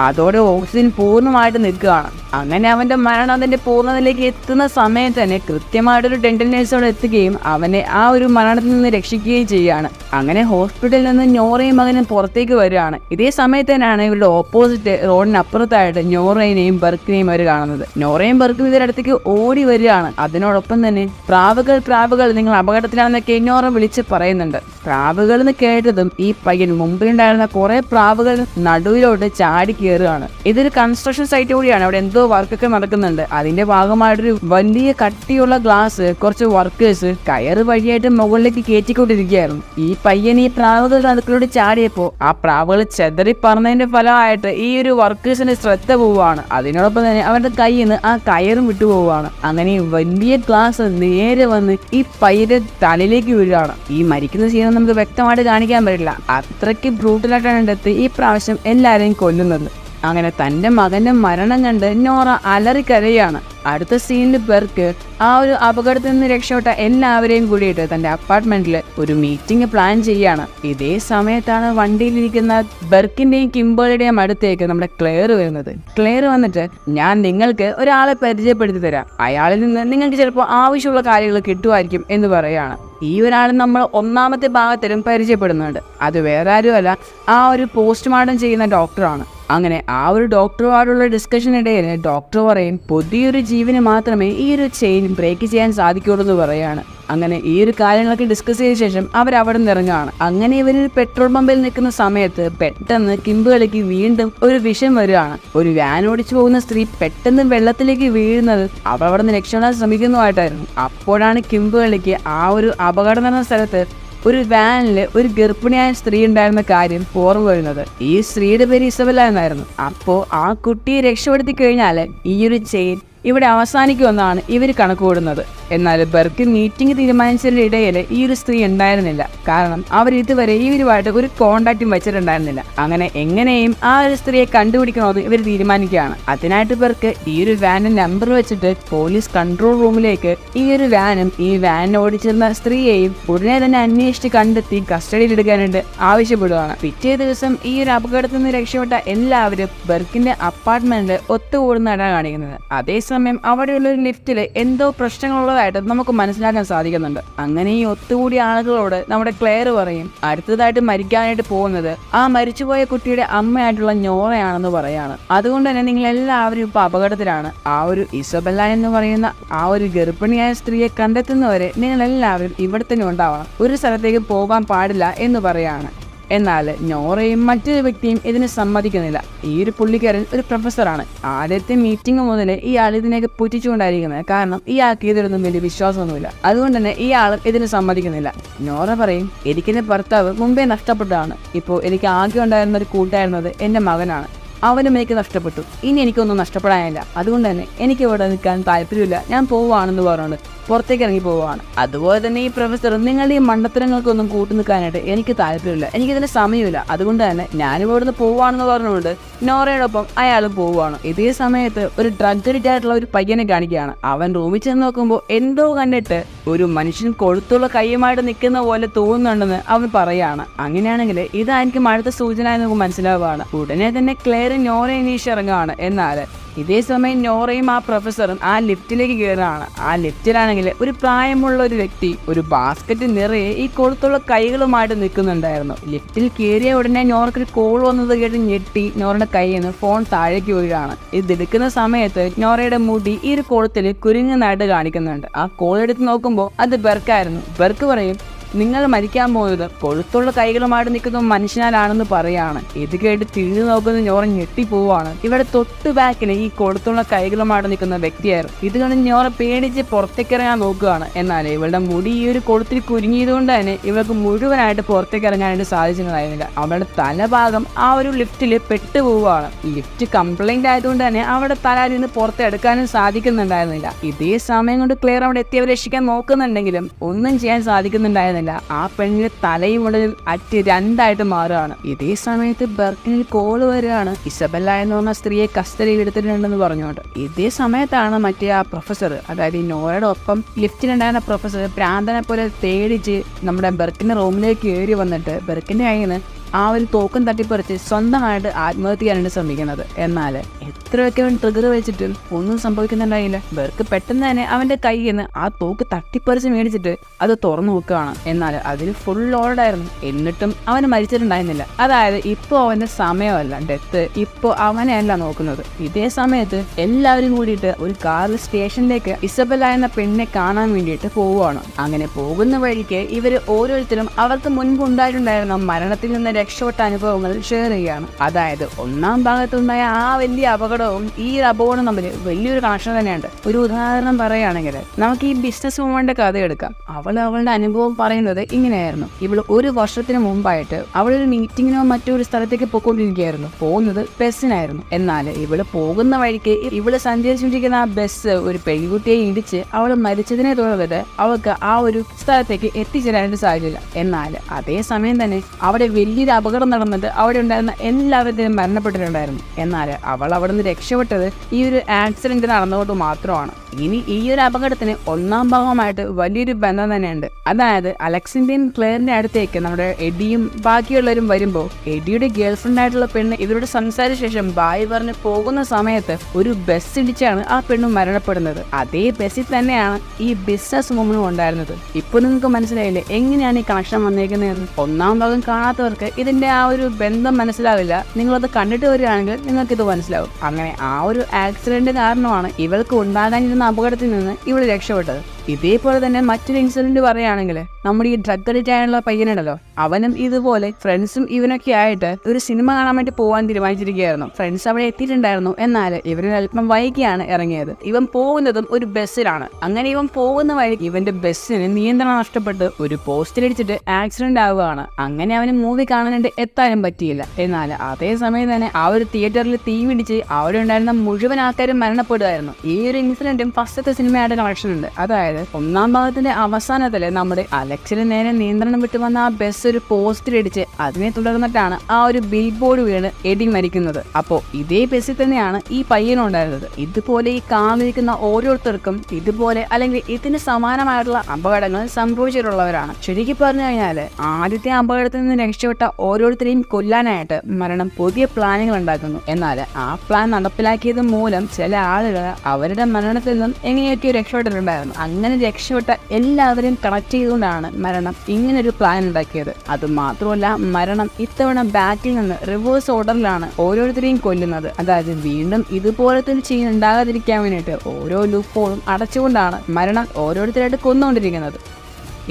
അതോടെ ഓക്സിജൻ പൂർണമായിട്ട് നിൽക്കുകയാണ്. അങ്ങനെ അവന്റെ മരണം അതിന്റെ പൂർണതയിലേക്ക് എത്തുന്ന സമയത്ത് തന്നെ കൃത്യമായിട്ടൊരു ഡെന്റൽ എത്തുകയും അവനെ ആ ഒരു മരണത്തിൽ നിന്ന് രക്ഷിക്കുകയും ചെയ്യുകയാണ്. അങ്ങനെ ഹോസ്പിറ്റലിൽ നിന്ന് ഞോറയും മകനും പുറത്തേക്ക് വരികയാണ്. ഇതേ സമയത്ത് തന്നെയാണ് ഇവരുടെ ഓപ്പോസിറ്റ് റോഡിനപ്പുറത്തായിട്ട് ഞോറയിനെയും ബർക്കിനെയും അവർ കാണുന്നത്. ഞോറയും ബർക്കും ഇവരടുത്തേക്ക് ഓടി വരികയാണ്. അതിനോടൊപ്പം തന്നെ പ്രാവുകൾ പ്രാവുകൾ നിങ്ങൾ അപകടത്തിലാണെന്നൊക്കെ ഞോറ വിളിച്ച് പറയുന്നുണ്ട്. പ്രാവുകൾ എന്ന് കേട്ടതും ഈ പയ്യൻ മുമ്പിലുണ്ടായിരുന്ന കുറെ പ്രാവുകൾ നടുവിലോട്ട് ചാടി കയറുകയാണ് ഇതൊരു കൺസ്ട്രക്ഷൻ സൈറ്റ് കൂടിയാണ്. അവിടെ എന്തോ വർക്കൊക്കെ നടക്കുന്നുണ്ട്. അതിന്റെ ഭാഗമായിട്ടൊരു വലിയ കട്ടിയുള്ള ഗ്ലാസ് കുറച്ച് വർക്കേഴ്സ് കയറ് വഴിയായിട്ട് മുകളിലേക്ക് കയറ്റിക്കൊണ്ടിരിക്കുകയായിരുന്നു ഈ പയ്യൻ ഈ പ്രാവുകൾ നടുക്കിലൂടെ ചാടിയപ്പോൾ ആ പ്രാവുകൾ ചെതറി പറഞ്ഞതിന്റെ ഫലമായിട്ട് ഈ ഒരു വർക്കേഴ്സിന്റെ ശ്രദ്ധ പോവുകയാണ്. അതിനോടൊപ്പം തന്നെ അവരുടെ കയ്യിൽ നിന്ന് ആ കയറും വിട്ടുപോവുകയാണ് അങ്ങനെ വലിയ ഗ്ലാസ് നേരെ വന്ന് ഈ പയ്യന്റെ തലയിലേക്ക് വീഴുകയാണ്. ഈ മരിക്കുന്ന സീനം നമുക്ക് വ്യക്തമായിട്ട് കാണിക്കാൻ പറ്റില്ല. അത്രയ്ക്ക് ബ്രൂട്ടലായിട്ടാണ് ഡെത്ത് ഈ പ്രാവശ്യം എല്ലാവരെയും കൊല്ലുന്നത്. അങ്ങനെ തന്റെ മകന്റെ മരണം കണ്ട് നോറ അലറിക്കരയാണ്. അടുത്ത സീനിൽ പേർക്ക് ആ ഒരു അപകടത്തിൽ നിന്ന് രക്ഷപ്പെട്ട എല്ലാവരെയും കൂടിയിട്ട് തന്റെ അപ്പാർട്ട്മെന്റിൽ ഒരു മീറ്റിംഗ് പ്ലാൻ ചെയ്യാണ്. ഇതേ സമയത്താണ് വണ്ടിയിലിരിക്കുന്ന ബെർക്കിന്റെയും കിംബോളിയുടെയും അടുത്തേക്ക് നമ്മുടെ ക്ലെയർ വരുന്നത്. ക്ലെയർ വന്നിട്ട് ഞാൻ നിങ്ങൾക്ക് ഒരാളെ പരിചയപ്പെടുത്തി തരാം. അയാളിൽ നിന്ന് നിങ്ങൾക്ക് ചിലപ്പോൾ ആവശ്യമുള്ള കാര്യങ്ങൾ കിട്ടുമായിരിക്കും എന്ന് പറയാണ്. ഈ ഒരാൾ നമ്മൾ ഒന്നാമത്തെ ഭാഗത്തിലും പരിചയപ്പെടുന്നുണ്ട്. അത് വേറെ ആരുമല്ല ആ ഒരു പോസ്റ്റ്മോർട്ടം ചെയ്യുന്ന ഡോക്ടറാണ് അങ്ങനെ ആ ഒരു ഡോക്ടറുമായിട്ടുള്ള ഡിസ്കഷനിടയിൽ ഡോക്ടർ പറയും പുതിയൊരു ജീവന് മാത്രമേ ഈ ഒരു ചെയിൻ ബ്രേക്ക് ചെയ്യാൻ സാധിക്കുള്ളൂ എന്ന് പറയാണ്. അങ്ങനെ ഈ ഒരു കാര്യങ്ങളൊക്കെ ഡിസ്കസ് ചെയ്ത ശേഷം അവർ അവിടെ നിന്ന് ഇറങ്ങുകയാണ് അങ്ങനെ ഇവർ പെട്രോൾ പമ്പിൽ നിൽക്കുന്ന സമയത്ത് പെട്ടെന്ന് കിമ്പുകളിക്ക് വീണ്ടും ഒരു വിഷം വരികയാണ്. ഒരു വാൻ ഓടിച്ചു പോകുന്ന സ്ത്രീ പെട്ടെന്ന് വെള്ളത്തിലേക്ക് വീഴുന്നത് അവർ അവിടെ നിന്ന് രക്ഷപ്പെടാൻ ശ്രമിക്കുന്നതായിട്ടായിരുന്നു. അപ്പോഴാണ് കിമ്പുകളിക്ക് ആ ഒരു അപകടം നടന്ന സ്ഥലത്ത് ഒരു വാനിൽ ഒരു ഗർഭിണിയായ സ്ത്രീ ഉണ്ടായിരുന്ന കാര്യം ഓർമ്മ വരുന്നത്. ഈ സ്ത്രീയുടെ പേര് ഇസബല എന്നായിരുന്നു. അപ്പോൾ ആ കുട്ടിയെ രക്ഷപ്പെടുത്തി കഴിഞ്ഞാൽ ഈ ഒരു ചെയിൻ ഇവിടെ അവസാനിക്കുമെന്നാണ് ഇവർ കണക്കുകൂടുന്നത് എന്നാൽ ബെർക്ക് മീറ്റിംഗ് തീരുമാനിച്ചതിനിടയിൽ ഈ ഒരു സ്ത്രീ ഉണ്ടായിരുന്നില്ല. കാരണം അവർ ഇതുവരെ ഇവരുമായിട്ട് ഒരു കോണ്ടാക്റ്റും വെച്ചിട്ടുണ്ടായിരുന്നില്ല. അങ്ങനെ എങ്ങനെയും ആ ഒരു സ്ത്രീയെ കണ്ടുപിടിക്കണമെന്ന് ഇവർ തീരുമാനിക്കുകയാണ്. അതിനായിട്ട് ബർക്ക് ഈ ഒരു വാനിന്റെ നമ്പർ വെച്ചിട്ട് പോലീസ് കൺട്രോൾ റൂമിലേക്ക് ഈ ഒരു വാനും ഈ വാൻ ഓടിച്ചിരുന്ന സ്ത്രീയെയും ഉടനെ തന്നെ അന്വേഷിച്ച് കണ്ടെത്തി കസ്റ്റഡിയിൽ എടുക്കാനായിട്ട് ആവശ്യപ്പെടുകയാണ്. പിറ്റേ ദിവസം ഈ ഒരു അപകടത്തിൽ നിന്ന് രക്ഷപ്പെട്ട എല്ലാവരും ബെർക്കിന്റെ അപ്പാർട്ട്മെന്റിൽ ഒത്തുകൂടുന്നതാണ് കാണിക്കുന്നത്. അതേസമയം അവിടെയുള്ള ഒരു ലിഫ്റ്റിൽ എന്തോ പ്രശ്നങ്ങളുള്ളതായിട്ട് നമുക്ക് മനസ്സിലാക്കാൻ സാധിക്കുന്നുണ്ട്. അങ്ങനെ ഈ ഒത്തുകൂടിയ ആളുകളോട് നമ്മുടെ ക്ലെയർ പറയും അടുത്തതായിട്ട് മരിക്കാനായിട്ട് പോകുന്നത് ആ മരിച്ചുപോയ കുട്ടിയുടെ അമ്മയായിട്ടുള്ള ഞോറയാണെന്ന് പറയാണ്. അതുകൊണ്ട് തന്നെ നിങ്ങൾ എല്ലാവരും ഇപ്പൊ അപകടത്തിലാണ്. ആ ഒരു ഇസബല്ല എന്ന് പറയുന്ന ആ ഒരു ഗർഭിണിയായ സ്ത്രീയെ കണ്ടെത്തുന്നവരെ നിങ്ങൾ എല്ലാവരും ഇവിടെ തന്നെ ഉണ്ടാവണം. ഒരു സ്ഥലത്തേക്ക് പോകാൻ പാടില്ല എന്ന് പറയാണ്. എന്നാൽ നോറയും മറ്റൊരു വ്യക്തിയും ഇതിന് സമ്മതിക്കുന്നില്ല. ഈ ഒരു പുള്ളിക്കാരൻ ഒരു പ്രൊഫസറാണ്. ആദ്യത്തെ മീറ്റിംഗ് മുതൽ ഈ ആൾ ഇതിനെയൊക്കെ പുറ്റിച്ചുകൊണ്ടായിരിക്കുന്നത് കാരണം ഈ ആൾക്ക് ഇതിലൊന്നും വലിയ വിശ്വാസമൊന്നുമില്ല. അതുകൊണ്ട് തന്നെ ഈ ആളും ഇതിന് സമ്മതിക്കുന്നില്ല. നോറ പറയും എനിക്കെന്റെ ഭർത്താവ് മുമ്പേ നഷ്ടപ്പെട്ടതാണ്. ഇപ്പോൾ എനിക്ക് ആകെ ഉണ്ടായിരുന്ന ഒരു കൂട്ടായിരുന്നത് എന്റെ മകനാണ്. അവനും എനിക്ക് നഷ്ടപ്പെട്ടു. ഇനി എനിക്കൊന്നും നഷ്ടപ്പെടാനില്ല. അതുകൊണ്ട് തന്നെ എനിക്ക് ഇവിടെ നിൽക്കാൻ താല്പര്യമില്ല. ഞാൻ പോവുകയാണെന്ന് പറഞ്ഞുകൊണ്ട് പുറത്തേക്ക് ഇറങ്ങി പോവുകയാണ്. അതുപോലെ തന്നെ ഈ പ്രൊഫസർ നിങ്ങളുടെ ഈ മണ്ടത്തരങ്ങൾക്കൊന്നും കൂട്ടു നിൽക്കാനായിട്ട് എനിക്ക് താല്പര്യമില്ല. എനിക്കിതിന് സമയമില്ല. അതുകൊണ്ട് തന്നെ ഞാനിപ്പോൾ ഇവിടുന്ന് പോവുകയാണെന്ന് പറഞ്ഞുകൊണ്ട് നോറയോടൊപ്പം അയാളും പോവുകയാണ്. ഇതേ സമയത്ത് ഒരു ഡ്രഗ് അഡിക്റ്റ് ആയിട്ടുള്ള ഒരു പയ്യനെ കാണിക്കുകയാണ്. അവൻ റൂമിൽ ചെന്ന് നോക്കുമ്പോൾ എന്തോ കണ്ടിട്ട് ഒരു മനുഷ്യൻ കൊഴുത്തുള്ള കൈയുമായിട്ട് നിൽക്കുന്ന പോലെ തോന്നുന്നുണ്ടെന്ന് അവൻ പറയുകയാണ് അങ്ങനെയാണെങ്കിൽ ഇതായിരിക്കും അടുത്ത സൂചന എന്ന് നമുക്ക് മനസ്സിലാവുകയാണ്. ഉടനെ തന്നെ ക്ലെയർ നോറ ഇനീഷ് ഇറങ്ങുകയാണ് എന്നാൽ ഇതേ സമയം നോറയും ആ പ്രൊഫസറും ആ ലിഫ്റ്റിലേക്ക് കയറുകയാണ്. ആ ലിഫ്റ്റിലാണെങ്കിൽ ഒരു പ്രായമുള്ള ഒരു വ്യക്തി ഒരു ബാസ്ക്കറ്റ് നിറയെ ഈ കൊളുത്തുള്ള കൈകളുമായിട്ട് നിൽക്കുന്നുണ്ടായിരുന്നു. ലിഫ്റ്റിൽ കയറിയ ഉടനെ നോറയ്ക്ക് ഒരു കോൾ വന്നത് കേട്ട് ഞെട്ടി നോറയുടെ കയ്യിൽ നിന്ന് ഫോൺ താഴേക്ക് വീഴുകയാണ്. ഇത് എടുക്കുന്ന സമയത്ത് നോറയുടെ മുടി ഈ ഒരു കൊളുത്തിൽ കുരുങ്ങുന്നതായിട്ട് കാണിക്കുന്നുണ്ട്. ആ കോൾ എടുത്ത് നോക്കുമ്പോൾ അത് ബെർക്കായിരുന്നു. ബെർക്ക് പറയും നിങ്ങൾ മരിക്കാൻ പോയത് കൊഴുത്തുള്ള കൈകളുമായിട്ട് നിൽക്കുന്ന മനുഷ്യനാലാണെന്ന് പറയാണ്. ഇത് കേട്ട് തിരിഞ്ഞു നോക്കുന്ന ഞോറ ഞെട്ടിപ്പോവാണ്. ഇവിടെ തൊട്ട് ബാക്കിന് ഈ കൊഴുത്തുള്ള കൈകളുമായിട്ട് നിൽക്കുന്ന വ്യക്തിയായിരുന്നു. ഇത് കണ്ട് ഞോറ പേടിച്ച് പുറത്തേക്ക് ഇറങ്ങാൻ നോക്കുകയാണ്. എന്നാൽ ഇവളുടെ മുടി ഈ ഒരു കൊളുത്തിൽ കുരുങ്ങിയത് കൊണ്ട് തന്നെ ഇവൾക്ക് മുഴുവനായിട്ട് പുറത്തേക്ക് ഇറങ്ങാനായിട്ട് സാധിച്ചിട്ടുണ്ടായിരുന്നില്ല. അവളുടെ തലഭാഗം ആ ഒരു ലിഫ്റ്റിൽ പെട്ടുപോവുകയാണ്. ലിഫ്റ്റ് കംപ്ലൈന്റ് ആയതുകൊണ്ട് തന്നെ അവളുടെ തല നിന്ന് പുറത്തെടുക്കാനും സാധിക്കുന്നുണ്ടായിരുന്നില്ല. ഇതേ സമയം കൊണ്ട് ക്ലിയർ അവിടെ എത്തിയവരെ രക്ഷിക്കാൻ നോക്കുന്നുണ്ടെങ്കിലും ഒന്നും ചെയ്യാൻ സാധിക്കുന്നുണ്ടായിരുന്നില്ല. ആ പെണ്ണിന്റെ തലയും ഉള്ളിൽ അറ്റ് രണ്ടായിട്ട് മാറുകയാണ്. ഇതേ സമയത്ത് ബർക്കിനിൽ കോൾ വരികയാണ്. ഇസബല്ല എന്ന് പറഞ്ഞ സ്ത്രീയെ കസ്റ്റഡിയിൽ എടുത്തിട്ടുണ്ടെന്ന് പറഞ്ഞുകൊണ്ട്. ഇതേ സമയത്താണ് മറ്റേ ആ പ്രൊഫസർ അതായത് ഈ നോയുടെ ഒപ്പം ലിഫ്റ്റിലുണ്ടായിരുന്ന പ്രൊഫസർ പ്രാന്തനെ പോലെ തേടിച്ച് നമ്മുടെ ബെർക്കിന്റെ റൂമിലേക്ക് കയറി വന്നിട്ട് ബെർക്കിന്റെ കയ്യിൽ നിന്ന് ആ ഒരു തോക്കും തട്ടിപ്പറിച്ച് സ്വന്തമായിട്ട് ആത്മഹത്യ ശ്രമിക്കുന്നത്. എന്നാൽ എത്രയൊക്കെ അവൻ ട്രിഗർ വെച്ചിട്ടും ഒന്നും സംഭവിക്കുന്നുണ്ടായില്ല. ബെർക്ക് പെട്ടെന്ന് തന്നെ അവന്റെ കയ്യിൽ നിന്ന് ആ തോക്ക് തട്ടിപ്പറിച്ച് മേടിച്ചിട്ട് അത് തുറന്നു നോക്കുകയാണ്. എന്നാൽ അതിൽ ഫുൾ ഓൾഡായിരുന്നു എന്നിട്ടും അവന് മരിച്ചിട്ടുണ്ടായിരുന്നില്ല. അതായത് ഇപ്പോൾ അവന്റെ സമയമല്ല ഡെത്ത് ഇപ്പോൾ അവനെയല്ല നോക്കുന്നത്. ഇതേ സമയത്ത് എല്ലാവരും കൂടിയിട്ട് ഒരു കാറിൽ സ്റ്റേഷനിലേക്ക് ഇസബല എന്ന പെണ്ണിനെ കാണാൻ വേണ്ടിയിട്ട് പോവുകയാണ്. അങ്ങനെ പോകുന്ന വഴിക്ക് ഇവർ ഓരോരുത്തരും അവർക്ക് മുൻപ് ഉണ്ടായിട്ടുണ്ടായിരുന്ന മരണത്തിൽ നിന്ന് രക്ഷപ്പെട്ട അനുഭവങ്ങൾ ഷെയർ ചെയ്യുകയാണ്. അതായത് ഒന്നാം ഭാഗത്തുണ്ടായ ആ വലിയ അപകടവും ഈ ഒരു അപകടവും തമ്മിൽ വലിയൊരു കണക്ഷൻ തന്നെയുണ്ട്. ഒരു ഉദാഹരണം പറയുകയാണെങ്കിൽ നമുക്ക് ഈ ബിസിനസ് വുമന്റെ കഥ എടുക്കാം. അവൾ അവളുടെ അനുഭവം പറയുന്നത് ഇങ്ങനെയായിരുന്നു. ഇവൾ ഒരു വർഷത്തിന് മുമ്പായിട്ട് അവൾ ഒരു മീറ്റിങ്ങിനോ മറ്റൊരു സ്ഥലത്തേക്ക് പോയിക്കൊണ്ടിരിക്കുകയായിരുന്നു. പോകുന്നത് ബസ്സിനായിരുന്നു എന്നാൽ ഇവൾ പോകുന്ന വഴിക്ക് ഇവൾ സഞ്ചരിച്ചുകൊണ്ടിരിക്കുന്ന ആ ബസ് ഒരു പെൺകുട്ടിയെ ഇടിച്ച് അവൾ മരിച്ചതിനെ തുടർന്നിട്ട് അവൾക്ക് ആ ഒരു സ്ഥലത്തേക്ക് എത്തിച്ചേരാനായിട്ട് സാധിച്ചില്ല എന്നാൽ അതേ സമയം തന്നെ അവിടെ വലിയൊരു അപകടം നടന്നിട്ട് അവിടെ ഉണ്ടായിരുന്ന എല്ലാവരുടെയും മരണപ്പെട്ടിട്ടുണ്ടായിരുന്നു. എന്നാൽ അവൾ അവിടെ നിന്ന് രക്ഷപ്പെട്ടത് ഈ ഒരു ആക്സിഡന്റ് നടന്നുകൊണ്ട് മാത്രമാണ്. ഇനി ഈ ഒരു അപകടത്തിന് ഒന്നാം ഭാഗമായിട്ട് വലിയൊരു ബന്ധം തന്നെയുണ്ട്. അതായത് അലക്സിന്റെയും ക്ലെയറിന്റെ അടുത്തേക്ക് നമ്മുടെ എഡിയും ബാക്കിയുള്ളവരും വരുമ്പോൾ എഡിയുടെ ഗേൾഫ്രണ്ട് ആയിട്ടുള്ള പെണ്ണ് ഇവരുടെ സംസാരിച്ച ശേഷം ബായ് പറഞ്ഞ് പോകുന്ന സമയത്ത് ഒരു ബസ് ഇടിച്ചാണ് ആ പെണ്ണ് മരണപ്പെടുന്നത്. അതേ ബസ്സിൽ തന്നെയാണ് ഈ ബിസിനസ് വുമണും ഉണ്ടായിരുന്നത്. ഇപ്പൊ നിങ്ങൾക്ക് മനസ്സിലായില്ലേ? എങ്ങനെയാണ് ഈ കണക്ഷൻ വന്നേക്കുന്നതെന്ന് ഒന്നാം ഭാഗം കാണാത്തവർക്ക് ഇതിന്റെ ആ ഒരു ബന്ധം മനസ്സിലാവില്ല. നിങ്ങളത് കണ്ടിട്ട് വരികയാണെങ്കിൽ നിങ്ങൾക്ക് ഇത് മനസ്സിലാവും. അങ്ങനെ ആ ഒരു ആക്സിഡന്റ് കാരണമാണ് ഇവൾക്ക് ഉണ്ടാകാനിരുന്ന അപകടത്തിൽ നിന്ന് ഇവൾ രക്ഷപ്പെട്ടത്. ഇതേപോലെ തന്നെ മറ്റൊരു ഇൻസിഡന്റ് പറയുകയാണെങ്കിൽ നമ്മുടെ ഈ ഡ്രഗ് അഡിക്റ്റ് ആയുള്ള പയ്യനുണ്ടല്ലോ. അവനും ഇതുപോലെ ഫ്രണ്ട്സും ഇവനൊക്കെ ആയിട്ട് ഒരു സിനിമ കാണാൻ വേണ്ടി പോകാൻ തീരുമാനിച്ചിരിക്കുകയായിരുന്നു. ഫ്രണ്ട്സ് അവിടെ എത്തിയിട്ടുണ്ടായിരുന്നു. എന്നാൽ ഇവരിൽ അല്പം വൈകിയാണ് ഇറങ്ങിയത്. ഇവൻ പോകുന്നതും ഒരു ബസ്സിലാണ്. അങ്ങനെ ഇവൻ പോകുന്ന വഴി ഇവന്റെ ബസ്സിന് നിയന്ത്രണം നഷ്ടപ്പെട്ട് ഒരു പോസ്റ്റിൽ പോസ്റ്റിലിടിച്ചിട്ട് ആക്സിഡന്റ് ആവുകയാണ്. അങ്ങനെ അവന് മൂവി കാണാനായിട്ട് എത്താനും പറ്റിയില്ല. എന്നാൽ അതേ സമയം തന്നെ ആ ഒരു തിയേറ്ററിൽ തീ പിടിച്ച് അവിടെ ഉണ്ടായിരുന്ന മുഴുവൻ ആൾക്കാരും മരണപ്പെടുകയായിരുന്നു. ഈ ഒരു ഇൻസിഡന്റും ഫസ്റ്റത്തെ സിനിമയായിട്ട് കണക്ഷൻ ഉണ്ട്. അതായത് ഒന്നാം ഭാഗത്തിന്റെ അവസാനത്തിൽ നമ്മുടെ അലക്സിന് നേരെ നിയന്ത്രണം വിട്ടു വന്ന ആ ബസ് ഒരു പോസ്റ്റിലിടിച്ച് അതിനെ തുടർന്നിട്ടാണ് ആ ഒരു ബിൽ ബോർഡ് വീണ് എഡി മരിക്കുന്നത്. അപ്പോൾ ഇതേ ബസ്സിൽ തന്നെയാണ് ഈ പയ്യനുണ്ടായിരുന്നത് ഇതുപോലെ ഈ കാണിരിക്കുന്ന ഓരോരുത്തർക്കും ഇതുപോലെ അല്ലെങ്കിൽ ഇതിന് സമാനമായിട്ടുള്ള അപകടങ്ങൾ സംഭവിച്ചിട്ടുള്ളവരാണ്. ചുരുക്കി പറഞ്ഞു കഴിഞ്ഞാൽ ആദ്യത്തെ അപകടത്തിൽ നിന്ന് രക്ഷപ്പെട്ട ഓരോരുത്തരെയും കൊല്ലാനായിട്ട് മരണം പുതിയ പ്ലാനുകൾ ഉണ്ടാക്കുന്നു. എന്നാൽ ആ പ്ലാൻ നടപ്പിലാക്കിയത് മൂലം ചില ആളുകൾ അവരുടെ മരണത്തിൽ നിന്നും എങ്ങനെയൊക്കെയോ രക്ഷപ്പെട്ടിട്ടുണ്ടായിരുന്നു. അങ്ങനെ രക്ഷപ്പെട്ട എല്ലാവരെയും കണക്ട് ചെയ്തുകൊണ്ടാണ് മരണം ഇങ്ങനൊരു പ്ലാൻ ഉണ്ടാക്കിയത്. അത് മാത്രമല്ല മരണം ഇത്തവണ ബാക്കിൽ നിന്ന് റിവേഴ്സ് ഓർഡറിലാണ് ഓരോരുത്തരെയും കൊല്ലുന്നത്. അതായത് വീണ്ടും ഇതുപോലത്തെ ഒരു ചെയ്യുന്നുണ്ടാകാതിരിക്കാൻ വേണ്ടിയിട്ട് ഓരോ ലൂപ്പോളും അടച്ചുകൊണ്ടാണ് മരണം ഓരോരുത്തരായിട്ട് കൊന്നുകൊണ്ടിരിക്കുന്നത്.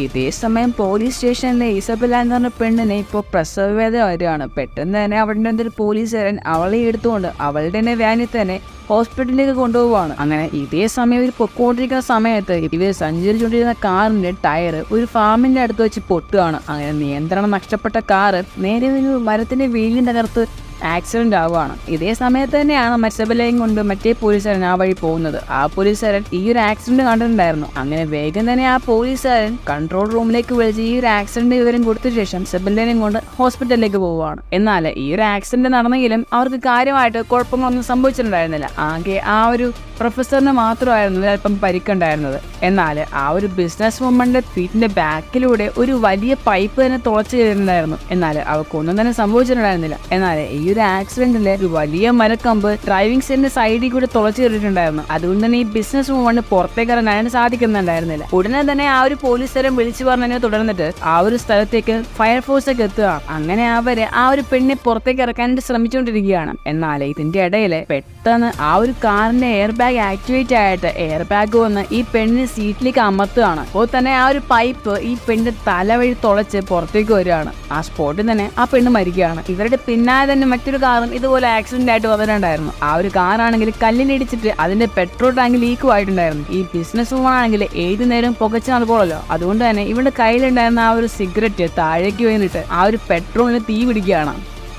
ഇതേ സമയം പോലീസ് സ്റ്റേഷനിലെ ഇസബല എന്ന് പറഞ്ഞ പെണ്ണിനെ ഇപ്പോൾ പ്രസവ വേദന വരികയാണ്. പെട്ടെന്ന് തന്നെ അവിടെ എന്തൊരു പോലീസുകാരൻ അവളെ എടുത്തുകൊണ്ട് അവളുടെ തന്നെ വാനിൽ തന്നെ ഹോസ്പിറ്റലിലേക്ക് കൊണ്ടുപോവാണ് അങ്ങനെ ഇതേ സമയം ഇവർ പൊക്കോണ്ടിരിക്കുന്ന സമയത്ത് ഇവർ സഞ്ചരിച്ചുകൊണ്ടിരുന്ന കാറിന്റെ ടയർ ഒരു ഫാമിന്റെ അടുത്ത് വെച്ച് പൊട്ടുകയാണ്. അങ്ങനെ നിയന്ത്രണം നഷ്ടപ്പെട്ട കാറ് നേരെ ഒരു മരത്തിന്റെ വീലിന് തകർത്ത് ആക്സിഡന്റ് ആവുകയാണ് ഇതേ സമയത്ത് തന്നെയാണ് മത്സ്യബലയും കൊണ്ട് മറ്റേ പോലീസുകാരൻ ആ വഴി പോകുന്നത്. ആ പോലീസുകാരൻ ഈ ഒരു ആക്സിഡന്റ് കണ്ടിട്ടുണ്ടായിരുന്നു. അങ്ങനെ വേഗം തന്നെ ആ പോലീസുകാരൻ കൺട്രോൾ റൂമിലേക്ക് വിളിച്ച് ഈ ഒരു ആക്സിഡന്റ് വിവരം കൊടുത്ത ശേഷം സെബലിനെയും കൊണ്ട് ഹോസ്പിറ്റലിലേക്ക് പോവുകയാണ്. എന്നാൽ ഈ ഒരു ആക്സിഡന്റ് നടന്നെങ്കിലും അവർക്ക് കാര്യമായിട്ട് കുഴപ്പങ്ങളൊന്നും സംഭവിച്ചിട്ടുണ്ടായിരുന്നില്ല. ആകെ ആ ഒരു പ്രൊഫസറിന് മാത്രമായിരുന്നു അല്പം പരിക്കുണ്ടായിരുന്നത്. എന്നാൽ ആ ഒരു ബിസിനസ് വുമന്റെ ഫീറ്റിന്റെ ബാക്കിലൂടെ ഒരു വലിയ പൈപ്പ് തന്നെ തുളച്ചു കയറുന്നുണ്ടായിരുന്നു എന്നാൽ അവർക്കൊന്നും തന്നെ സംഭവിച്ചിട്ടുണ്ടായിരുന്നില്ല. എന്നാൽ ഈ ഒരു ആക്സിഡന്റിൽ ഒരു വലിയ മരക്കമ്പ് ഡ്രൈവിംഗ് സീറ്റിന്റെ സൈഡിൽ കൂടെ തുളച്ചു കയറിയിട്ടുണ്ടായിരുന്നു. അതുകൊണ്ട് തന്നെ ഈ ബിസിനസ് വുമണ് പുറത്തേക്ക് ഇറങ്ങാൻ സാധിക്കുന്നുണ്ടായിരുന്നില്ല. ഉടനെ തന്നെ ആ ഒരു പോലീസുകാരൻ വിളിച്ചു പറഞ്ഞതിനെ തുടർന്നിട്ട് ആ ഒരു സ്ഥലത്തേക്ക് ഫയർഫോഴ്സ് ഒക്കെ എത്തുക. അങ്ങനെ അവർ ആ ഒരു പെണ്ണിനെ പുറത്തേക്ക് ഇറക്കാനായിട്ട് ശ്രമിച്ചുകൊണ്ടിരിക്കുകയാണ്. എന്നാൽ ഇതിന്റെ ഇടയിൽ പെട്ടെന്ന് ആ ഒരു കാറിന്റെ എയർ ബാഗ് ആക്ടിവേറ്റ് ആയിട്ട് എയർ ബാഗ് വന്ന് ഈ പെണ്ണിനെ സീറ്റിലേക്ക് അമർത്തുകയാണ്. അപ്പോൾ തന്നെ ആ ഒരു പൈപ്പ് ഈ പെണ്ണിന്റെ തല വഴി തുളച്ച് പുറത്തേക്ക് വരികയാണ്. ആ സ്പോട്ടിൽ തന്നെ ആ പെണ്ണ് മരിക്കുകയാണ്. ഇവരുടെ പിന്നാലെ തന്നെ മറ്റൊരു കാറും ഇതുപോലെ ആക്സിഡന്റ് ആയിട്ട് വന്നിട്ടുണ്ടായിരുന്നു. ആ ഒരു കാറാണെങ്കിൽ കല്ലിനിടിച്ചിട്ട് അതിന്റെ പെട്രോൾ ടാങ്ക് ലീക്കും ആയിട്ടുണ്ടായിരുന്നു ഈ ബിസിനസ് വുമൺ ആണെങ്കിൽ ഏത് നേരം പുകച്ച് നടക്കുമല്ലോ അതുകൊണ്ട് തന്നെ ഇവരുടെ കയ്യിലുണ്ടായിരുന്ന ആ ഒരു സിഗരറ്റ് താഴേക്ക് വീണിട്ട് ആ ഒരു പെട്രോളിന് തീ പിടിക്കുകയാണ്.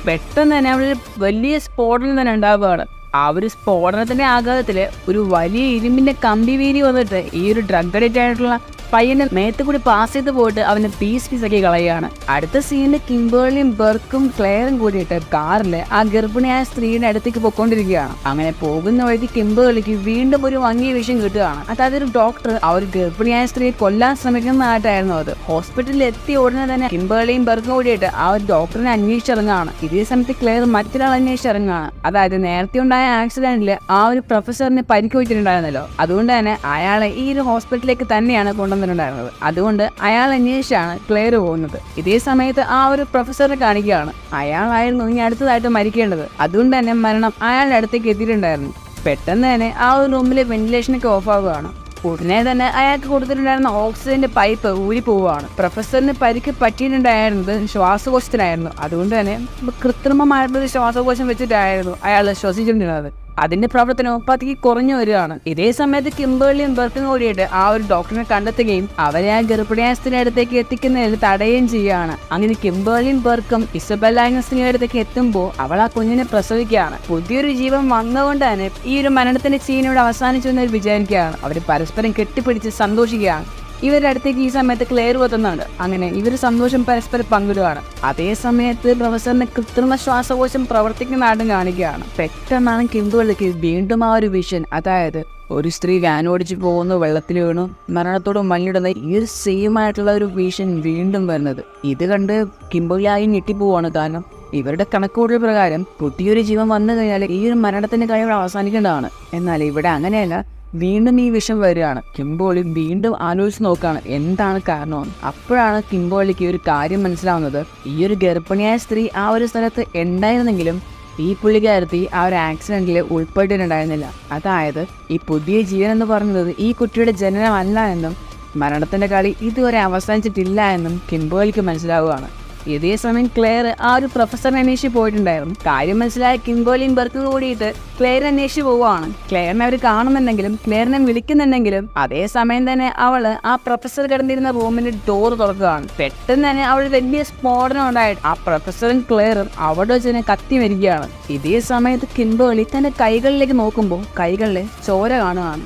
പെട്ടെന്ന് തന്നെ അവിടെ ഒരു വലിയ സ്ഫോടനം തന്നെ ഉണ്ടാവുകയാണ്. ആ ഒരു സ്ഫോടനത്തിന്റെ ആഘാതത്തിൽ ഒരു വലിയ ഇരുമ്പിന്റെ കമ്പി വീരി വന്നിട്ട് ഈ ഒരു ഡ്രഗ് അഡിക്റ്റ് ആയിട്ടുള്ള പയ്യനെ മേത്ത് കൂടി പാസ് ചെയ്ത് പോയിട്ട് അവനെ പീസ് പീസാക്കി കളയുകയാണ്. അടുത്ത സീനിൽ കിംബേർലിയും ബെർക്കും ക്ലെയറും കൂടിയിട്ട് കാറിൽ ആ ഗർഭിണിയായ സ്ത്രീയുടെ അടുത്തേക്ക് പോയിക്കൊണ്ടിരിക്കുകയാണ്. അങ്ങനെ പോകുന്ന വഴി കിംബേർലിക്ക് വീണ്ടും ഒരു വങ്ങിയ വിഷയം കിട്ടുകയാണ്. അതായത് ഒരു ഡോക്ടർ ആ ഒരു ഗർഭിണിയായ സ്ത്രീയെ കൊല്ലാൻ ശ്രമിക്കുന്നതായിട്ടായിരുന്നു അത്. ഹോസ്പിറ്റലിൽ എത്തി ഉടനെ തന്നെ കിംബേർലിയും ബെർക്കും കൂടിയിട്ട് ആ ഒരു ഡോക്ടറിനെ അന്വേഷിച്ചിറങ്ങുകയാണ്. ഇതേ സമയത്ത് ക്ലെയർ മറ്റൊരാൾ അന്വേഷിച്ചിറങ്ങുകയാണ്. അതായത് നേരത്തെ ഉണ്ടായ ആക്സിഡന്റിൽ ആ ഒരു പ്രൊഫസറിനെ പരിക്ക് വെച്ചിട്ടുണ്ടായിരുന്നല്ലോ അതുകൊണ്ട് തന്നെ അയാളെ ഈ ഒരു ഹോസ്പിറ്റലിലേക്ക് തന്നെയാണ് കൊണ്ടുവന്നിട്ടുണ്ടായിരുന്നത്. അതുകൊണ്ട് അയാൾ അന്വേഷിച്ചാണ് ക്ലെയർ പോകുന്നത്. ഇതേ സമയത്ത് ആ ഒരു പ്രൊഫസറിനെ കാണിക്കുകയാണ്. അയാളായിരുന്നു ഇനി അടുത്തതായിട്ട് മരിക്കേണ്ടത്. അതുകൊണ്ട് തന്നെ മരണം അയാളുടെ അടുത്തേക്ക് എത്തിയിട്ടുണ്ടായിരുന്നു. പെട്ടെന്ന് തന്നെ ആ ഒരു റൂമിലെ വെന്റിലേഷനൊക്കെ ഓഫ് ആവുകയാണ്. ഉടനെ തന്നെ അയാൾക്ക് കൊടുത്തിട്ടുണ്ടായിരുന്ന ഓക്സിജന്റെ പൈപ്പ് ഊരി പോവുകയാണ്. പ്രൊഫസറിന് പരിക്ക് പറ്റിയിട്ടുണ്ടായിരുന്നത് ശ്വാസകോശത്തിനായിരുന്നു. അതുകൊണ്ട് തന്നെ കൃത്രിമമായിട്ടുള്ള ശ്വാസകോശം വെച്ചിട്ടായിരുന്നു അയാൾ ശ്വസിച്ചിട്ടുണ്ടായിരുന്നത് അതിന്റെ പ്രവർത്തനവും പതിയെ കുറഞ്ഞു വരികയാണ്. ഇതേ സമയത്ത് കിംബേർലിയും ബർക്കും കൂടിയിട്ട് ആ ഒരു ഡോക്ടറിനെ കണ്ടെത്തുകയും അവരെ ആ ഗർഭിണിയാസ്തിന്റെ അടുത്തേക്ക് എത്തിക്കുന്നതിൽ തടയുകയും ചെയ്യുകയാണ്. അങ്ങനെ കിംബേർലിയും ബർക്കും ഇസബെല്ലാസ്തിന്റെ അടുത്തേക്ക് എത്തുമ്പോൾ അവൾ ആ കുഞ്ഞിനെ പ്രസവിക്കുകയാണ്. പുതിയൊരു ജീവൻ വന്നതുകൊണ്ട് തന്നെ ഈ ഒരു മരണത്തിന്റെ ചീനോട് അവസാനിച്ചു എന്ന് വിചാരിക്കുകയാണ്. അവർ പരസ്പരം കെട്ടിപ്പിടിച്ച് സന്തോഷിക്കുകയാണ്. ഇവരുടെ അടുത്തേക്ക് ഈ സമയത്ത് ക്ലെയർ എത്തുന്നുണ്ട് അങ്ങനെ ഇവർ സന്തോഷം പരസ്പരം പങ്കിടുകയാണ് അതേ സമയത്ത് പ്രൊഫസറിന് കൃത്രിമ ശ്വാസകോശം പ്രവർത്തിക്കുന്നതായിട്ടും കാണിക്കുകയാണ്. പെട്ടെന്നാണ് കിന്തുവള്ളിക്ക് വീണ്ടും ആ ഒരു വിഷൻ അതായത് ഒരു സ്ത്രീ വാൻ ഓടിച്ച് പോകുന്നു വെള്ളത്തിൽ വീണു. മരണത്തോട് മല്ലിടുന്ന ഈ ഒരു സെയിം ആയിട്ടുള്ള ഒരു വിഷൻ വീണ്ടും വരുന്നത്. ഇത് കണ്ട് കിംബോളിയായി ഞെട്ടിപ്പോവാണ്. കാരണം ഇവരുടെ കണക്കുകൂടൽ പ്രകാരം പുതിയൊരു ജീവൻ വന്നു കഴിഞ്ഞാൽ ഈ ഒരു മരണത്തിന്റെ കഴിവ് അവസാനിക്കേണ്ടതാണ്. എന്നാൽ ഇവിടെ അങ്ങനെയല്ല. വീണ്ടും ഈ വിഷം വരികയാണ്. കിംബോളി വീണ്ടും ആലോചിച്ച് നോക്കുകയാണ് എന്താണ് കാരണമെന്ന് അപ്പോഴാണ് കിംബോളിക്ക് ഒരു കാര്യം മനസ്സിലാവുന്നത്. ഈ ഒരു ഗർഭിണിയായ സ്ത്രീ ആ ഒരു സ്ഥലത്ത് ഉണ്ടായിരുന്നെങ്കിലും ഈ പുള്ളിക്കാരത്തി ആ ഒരു ആക്സിഡന്റിൽ ഉൾപ്പെട്ടിട്ടുണ്ടായിരുന്നില്ല. അതായത് ഈ പുതിയ ജീവൻ എന്ന് പറയുന്നത് ഈ കുട്ടിയുടെ ജനനമല്ല എന്നും മരണത്തിന്റെ കളി ഇതുവരെ അവസാനിച്ചിട്ടില്ല എന്നും കിംബോളിക്ക് മനസ്സിലാവുകയാണ്. ഇതേ സമയം ക്ലെയർ ആ ഒരു പ്രൊഫസർ അന്വേഷിച്ച് പോയിട്ടുണ്ടായിരുന്നു. കാര്യം മനസ്സിലായ കിംബോലിയും ബർക്ക് കൂടിയിട്ട് ക്ലെയർ അന്വേഷിച്ച് പോവുകയാണ്. ക്ലെയറിനെ അവർ കാണുന്നുണ്ടെങ്കിലും ക്ലെയറിനെ വിളിക്കുന്നുണ്ടെങ്കിലും അതേ സമയം തന്നെ അവൾ ആ പ്രൊഫസർ കിടന്നിരുന്ന റൂമിന്റെ ഡോർ തുറക്കുകയാണ്. പെട്ടെന്ന് തന്നെ അവൾ വലിയ സ്ഫോടനം ഉണ്ടായിട്ട് ആ പ്രൊഫസറും ക്ലെയറും അവിടെ വെച്ച് തന്നെ കത്തി മരിക്കുകയാണ്. ഇതേ സമയത്ത് കിംബോളി തന്റെ കൈകളിലേക്ക് നോക്കുമ്പോൾ കൈകളിലെ ചോര കാണുകയാണ്.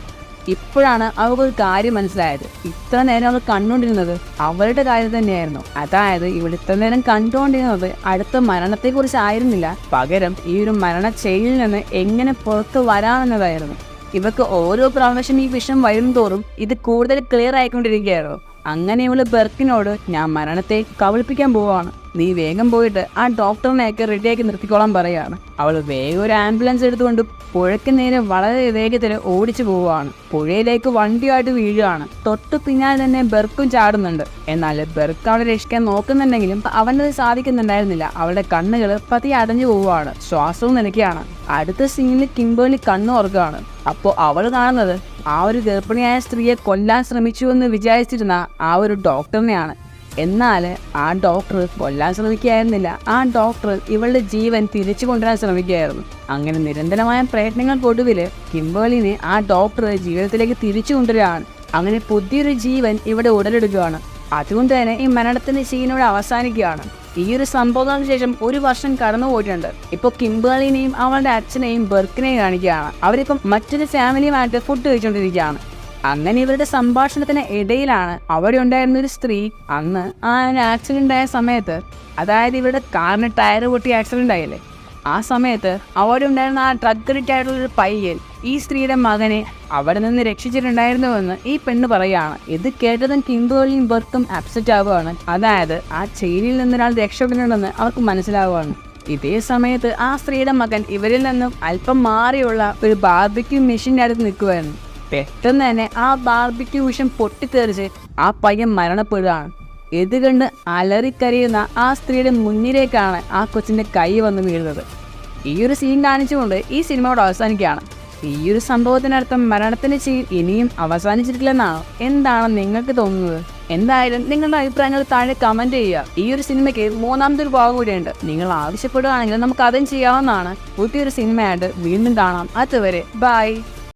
ഇപ്പോഴാണ് അവൾക്ക് ഒരു കാര്യം മനസ്സിലായത്. ഇത്ര നേരം അവൾ കണ്ടുകൊണ്ടിരുന്നത് അവളുടെ കാര്യം തന്നെയായിരുന്നു. അതായത് ഇവിടെ ഇത്ര നേരം കണ്ടുകൊണ്ടിരുന്നത് അടുത്ത മരണത്തെക്കുറിച്ച് ആയിരുന്നില്ല. പകരം ഈ ഒരു മരണച്ചെയിൽ നിന്ന് എങ്ങനെ പുറത്തു വരാമെന്നതായിരുന്നു. ഇവക്ക് ഓരോ പ്രാവശ്യം ഈ വിഷം വരും തോറും ഇത് കൂടുതൽ ക്ലിയർ ആയിക്കൊണ്ടിരിക്കുകയായിരുന്നു. അങ്ങനെ ഇവൾ ബെർക്കിനോട് ഞാൻ മരണത്തെ കബളിപ്പിക്കാൻ പോവാണ് നീ വേഗം പോയിട്ട് ആ ഡോക്ടറിനെയൊക്കെ റെഡിയാക്കി നിർത്തിക്കോളാൻ പറയാണ്. അവൾ വേഗം ഒരു ആംബുലൻസ് എടുത്തുകൊണ്ട് പുഴയ്ക്ക് നേരെ വളരെ വേഗത്തിൽ ഓടിച്ചു പോവുകയാണ്. പുഴയിലേക്ക് വണ്ടിയായിട്ട് വീഴുകയാണ്. തൊട്ട് പിന്നാലെ തന്നെ ബെർക്കും ചാടുന്നുണ്ട്. എന്നാൽ ബെർക്ക് അവളെ രക്ഷിക്കാൻ നോക്കുന്നുണ്ടെങ്കിലും അവനത് സാധിക്കുന്നുണ്ടായിരുന്നില്ല. അവളുടെ കണ്ണുകൾ പതി അടഞ്ഞു പോവുകയാണ്. ശ്വാസവും നിലയ്ക്കുകയാണ്. അടുത്ത സീനിൽ കിംബേർലി കണ്ണു ഓർക്കുകയാണ്. അപ്പോൾ അവൾ കാണുന്നത് ആ ഒരു ഗർഭിണിയായ സ്ത്രീയെ കൊല്ലാൻ ശ്രമിച്ചു എന്ന് വിചാരിച്ചിരുന്ന ആ ഒരു ഡോക്ടറിനെയാണ്. എന്നാൽ ആ ഡോക്ടർ കൊല്ലാൻ ശ്രമിക്കുകയായിരുന്നില്ല. ആ ഡോക്ടർ ഇവളുടെ ജീവൻ തിരിച്ചു കൊണ്ടുവരാൻ ശ്രമിക്കുകയായിരുന്നു. അങ്ങനെ നിരന്തരമായ പ്രയത്നങ്ങൾക്കൊടുവിൽ കിംബേർലിനെ ആ ഡോക്ടർ ജീവിതത്തിലേക്ക് തിരിച്ചു കൊണ്ടുവരികയാണ്. അങ്ങനെ പുതിയൊരു ജീവൻ ഇവിടെ ഉടലെടുക്കുകയാണ്. അതുകൊണ്ട് തന്നെ ഈ മരണത്തിന്റെ സീനോട് അവസാനിക്കുകയാണ്. ഈ ഒരു സംഭവത്തിന് ശേഷം ഒരു വർഷം കടന്നു പോയിട്ടുണ്ട്. ഇപ്പോൾ കിംബേളിനെയും അവളുടെ അച്ഛനെയും ബെർക്കിനെയും കാണിക്കുകയാണ്. അവരിപ്പം മറ്റൊരു ഫാമിലിയുമായിട്ട് ഫുഡ് കഴിച്ചുകൊണ്ടിരിക്കുകയാണ്. അങ്ങനെ ഇവരുടെ സംഭാഷണത്തിന് ഇടയിലാണ് അവിടെ ഉണ്ടായിരുന്ന ഒരു സ്ത്രീ അന്ന് ആ ആക്സിഡന്റ് ആയ സമയത്ത്. അതായത് ഇവരുടെ കാറിന് ടയർ പൊട്ടി ആക്സിഡന്റ് ആയില്ലേ ആ സമയത്ത് അവിടെ ഉണ്ടായിരുന്ന ആ ഡ്രഗ് അഡിക്റ്റ് ആയിട്ടുള്ള ഒരു പയ്യൻ ഈ സ്ത്രീയുടെ മകനെ അവിടെ നിന്ന് രക്ഷിച്ചിട്ടുണ്ടായിരുന്നുവെന്ന് ഈ പെണ്ണ് പറയുകയാണ് ഇത് കേട്ടതും കിംബേളിയും ബർക്കും അപ്സെറ്റ് ആവുകയാണ്. അതായത് ആ ചെയിനിൽ നിന്ന് ഒരാൾ രക്ഷപ്പെടുന്നുണ്ടെന്ന് അവർക്ക് മനസ്സിലാവുകയാണ്. ഇതേ സമയത്ത് ആ സ്ത്രീയുടെ മകൻ ഇവരിൽ നിന്നും അല്പം മാറിയുള്ള ഒരു ബാർബിക്യൂ മെഷീന്റെ അടുത്ത് നിൽക്കുമായിരുന്നു പെട്ടെന്ന് തന്നെ ആ ബാർബിക്യൂ വിഷം പൊട്ടിത്തെറിച്ച് ആ പയ്യൻ മരണപ്പെടുകയാണ്. ഇത് കണ്ട് അലറിക്കരയുന്ന ആ സ്ത്രീയുടെ മുന്നിലേക്കാണ് ആ കൊച്ചിന്റെ കൈ വന്ന് വീഴുന്നത്. ഈ ഒരു സീൻ കാണിച്ചുകൊണ്ട് ഈ സിനിമയോട് അവസാനിക്കുകയാണ്. ഈ ഒരു സംഭവത്തിനർത്ഥം മരണത്തിന് സീൻ ഇനിയും അവസാനിച്ചിട്ടില്ലെന്നാണോ? എന്താണ് നിങ്ങൾക്ക് തോന്നുന്നത്? എന്തായാലും നിങ്ങളുടെ അഭിപ്രായങ്ങൾ താഴെ കമന്റ് ചെയ്യുക. ഈ ഒരു സിനിമയ്ക്ക് മൂന്നാമത്തെ ഒരു ഭാഗം കൂടിയുണ്ട്. നിങ്ങൾ ആവശ്യപ്പെടുകയാണെങ്കിൽ നമുക്ക് അതും ചെയ്യാവുന്നതാണ്. പുതിയൊരു സിനിമയായിട്ട് വീണ്ടും കാണാം. അതുവരെ ബൈ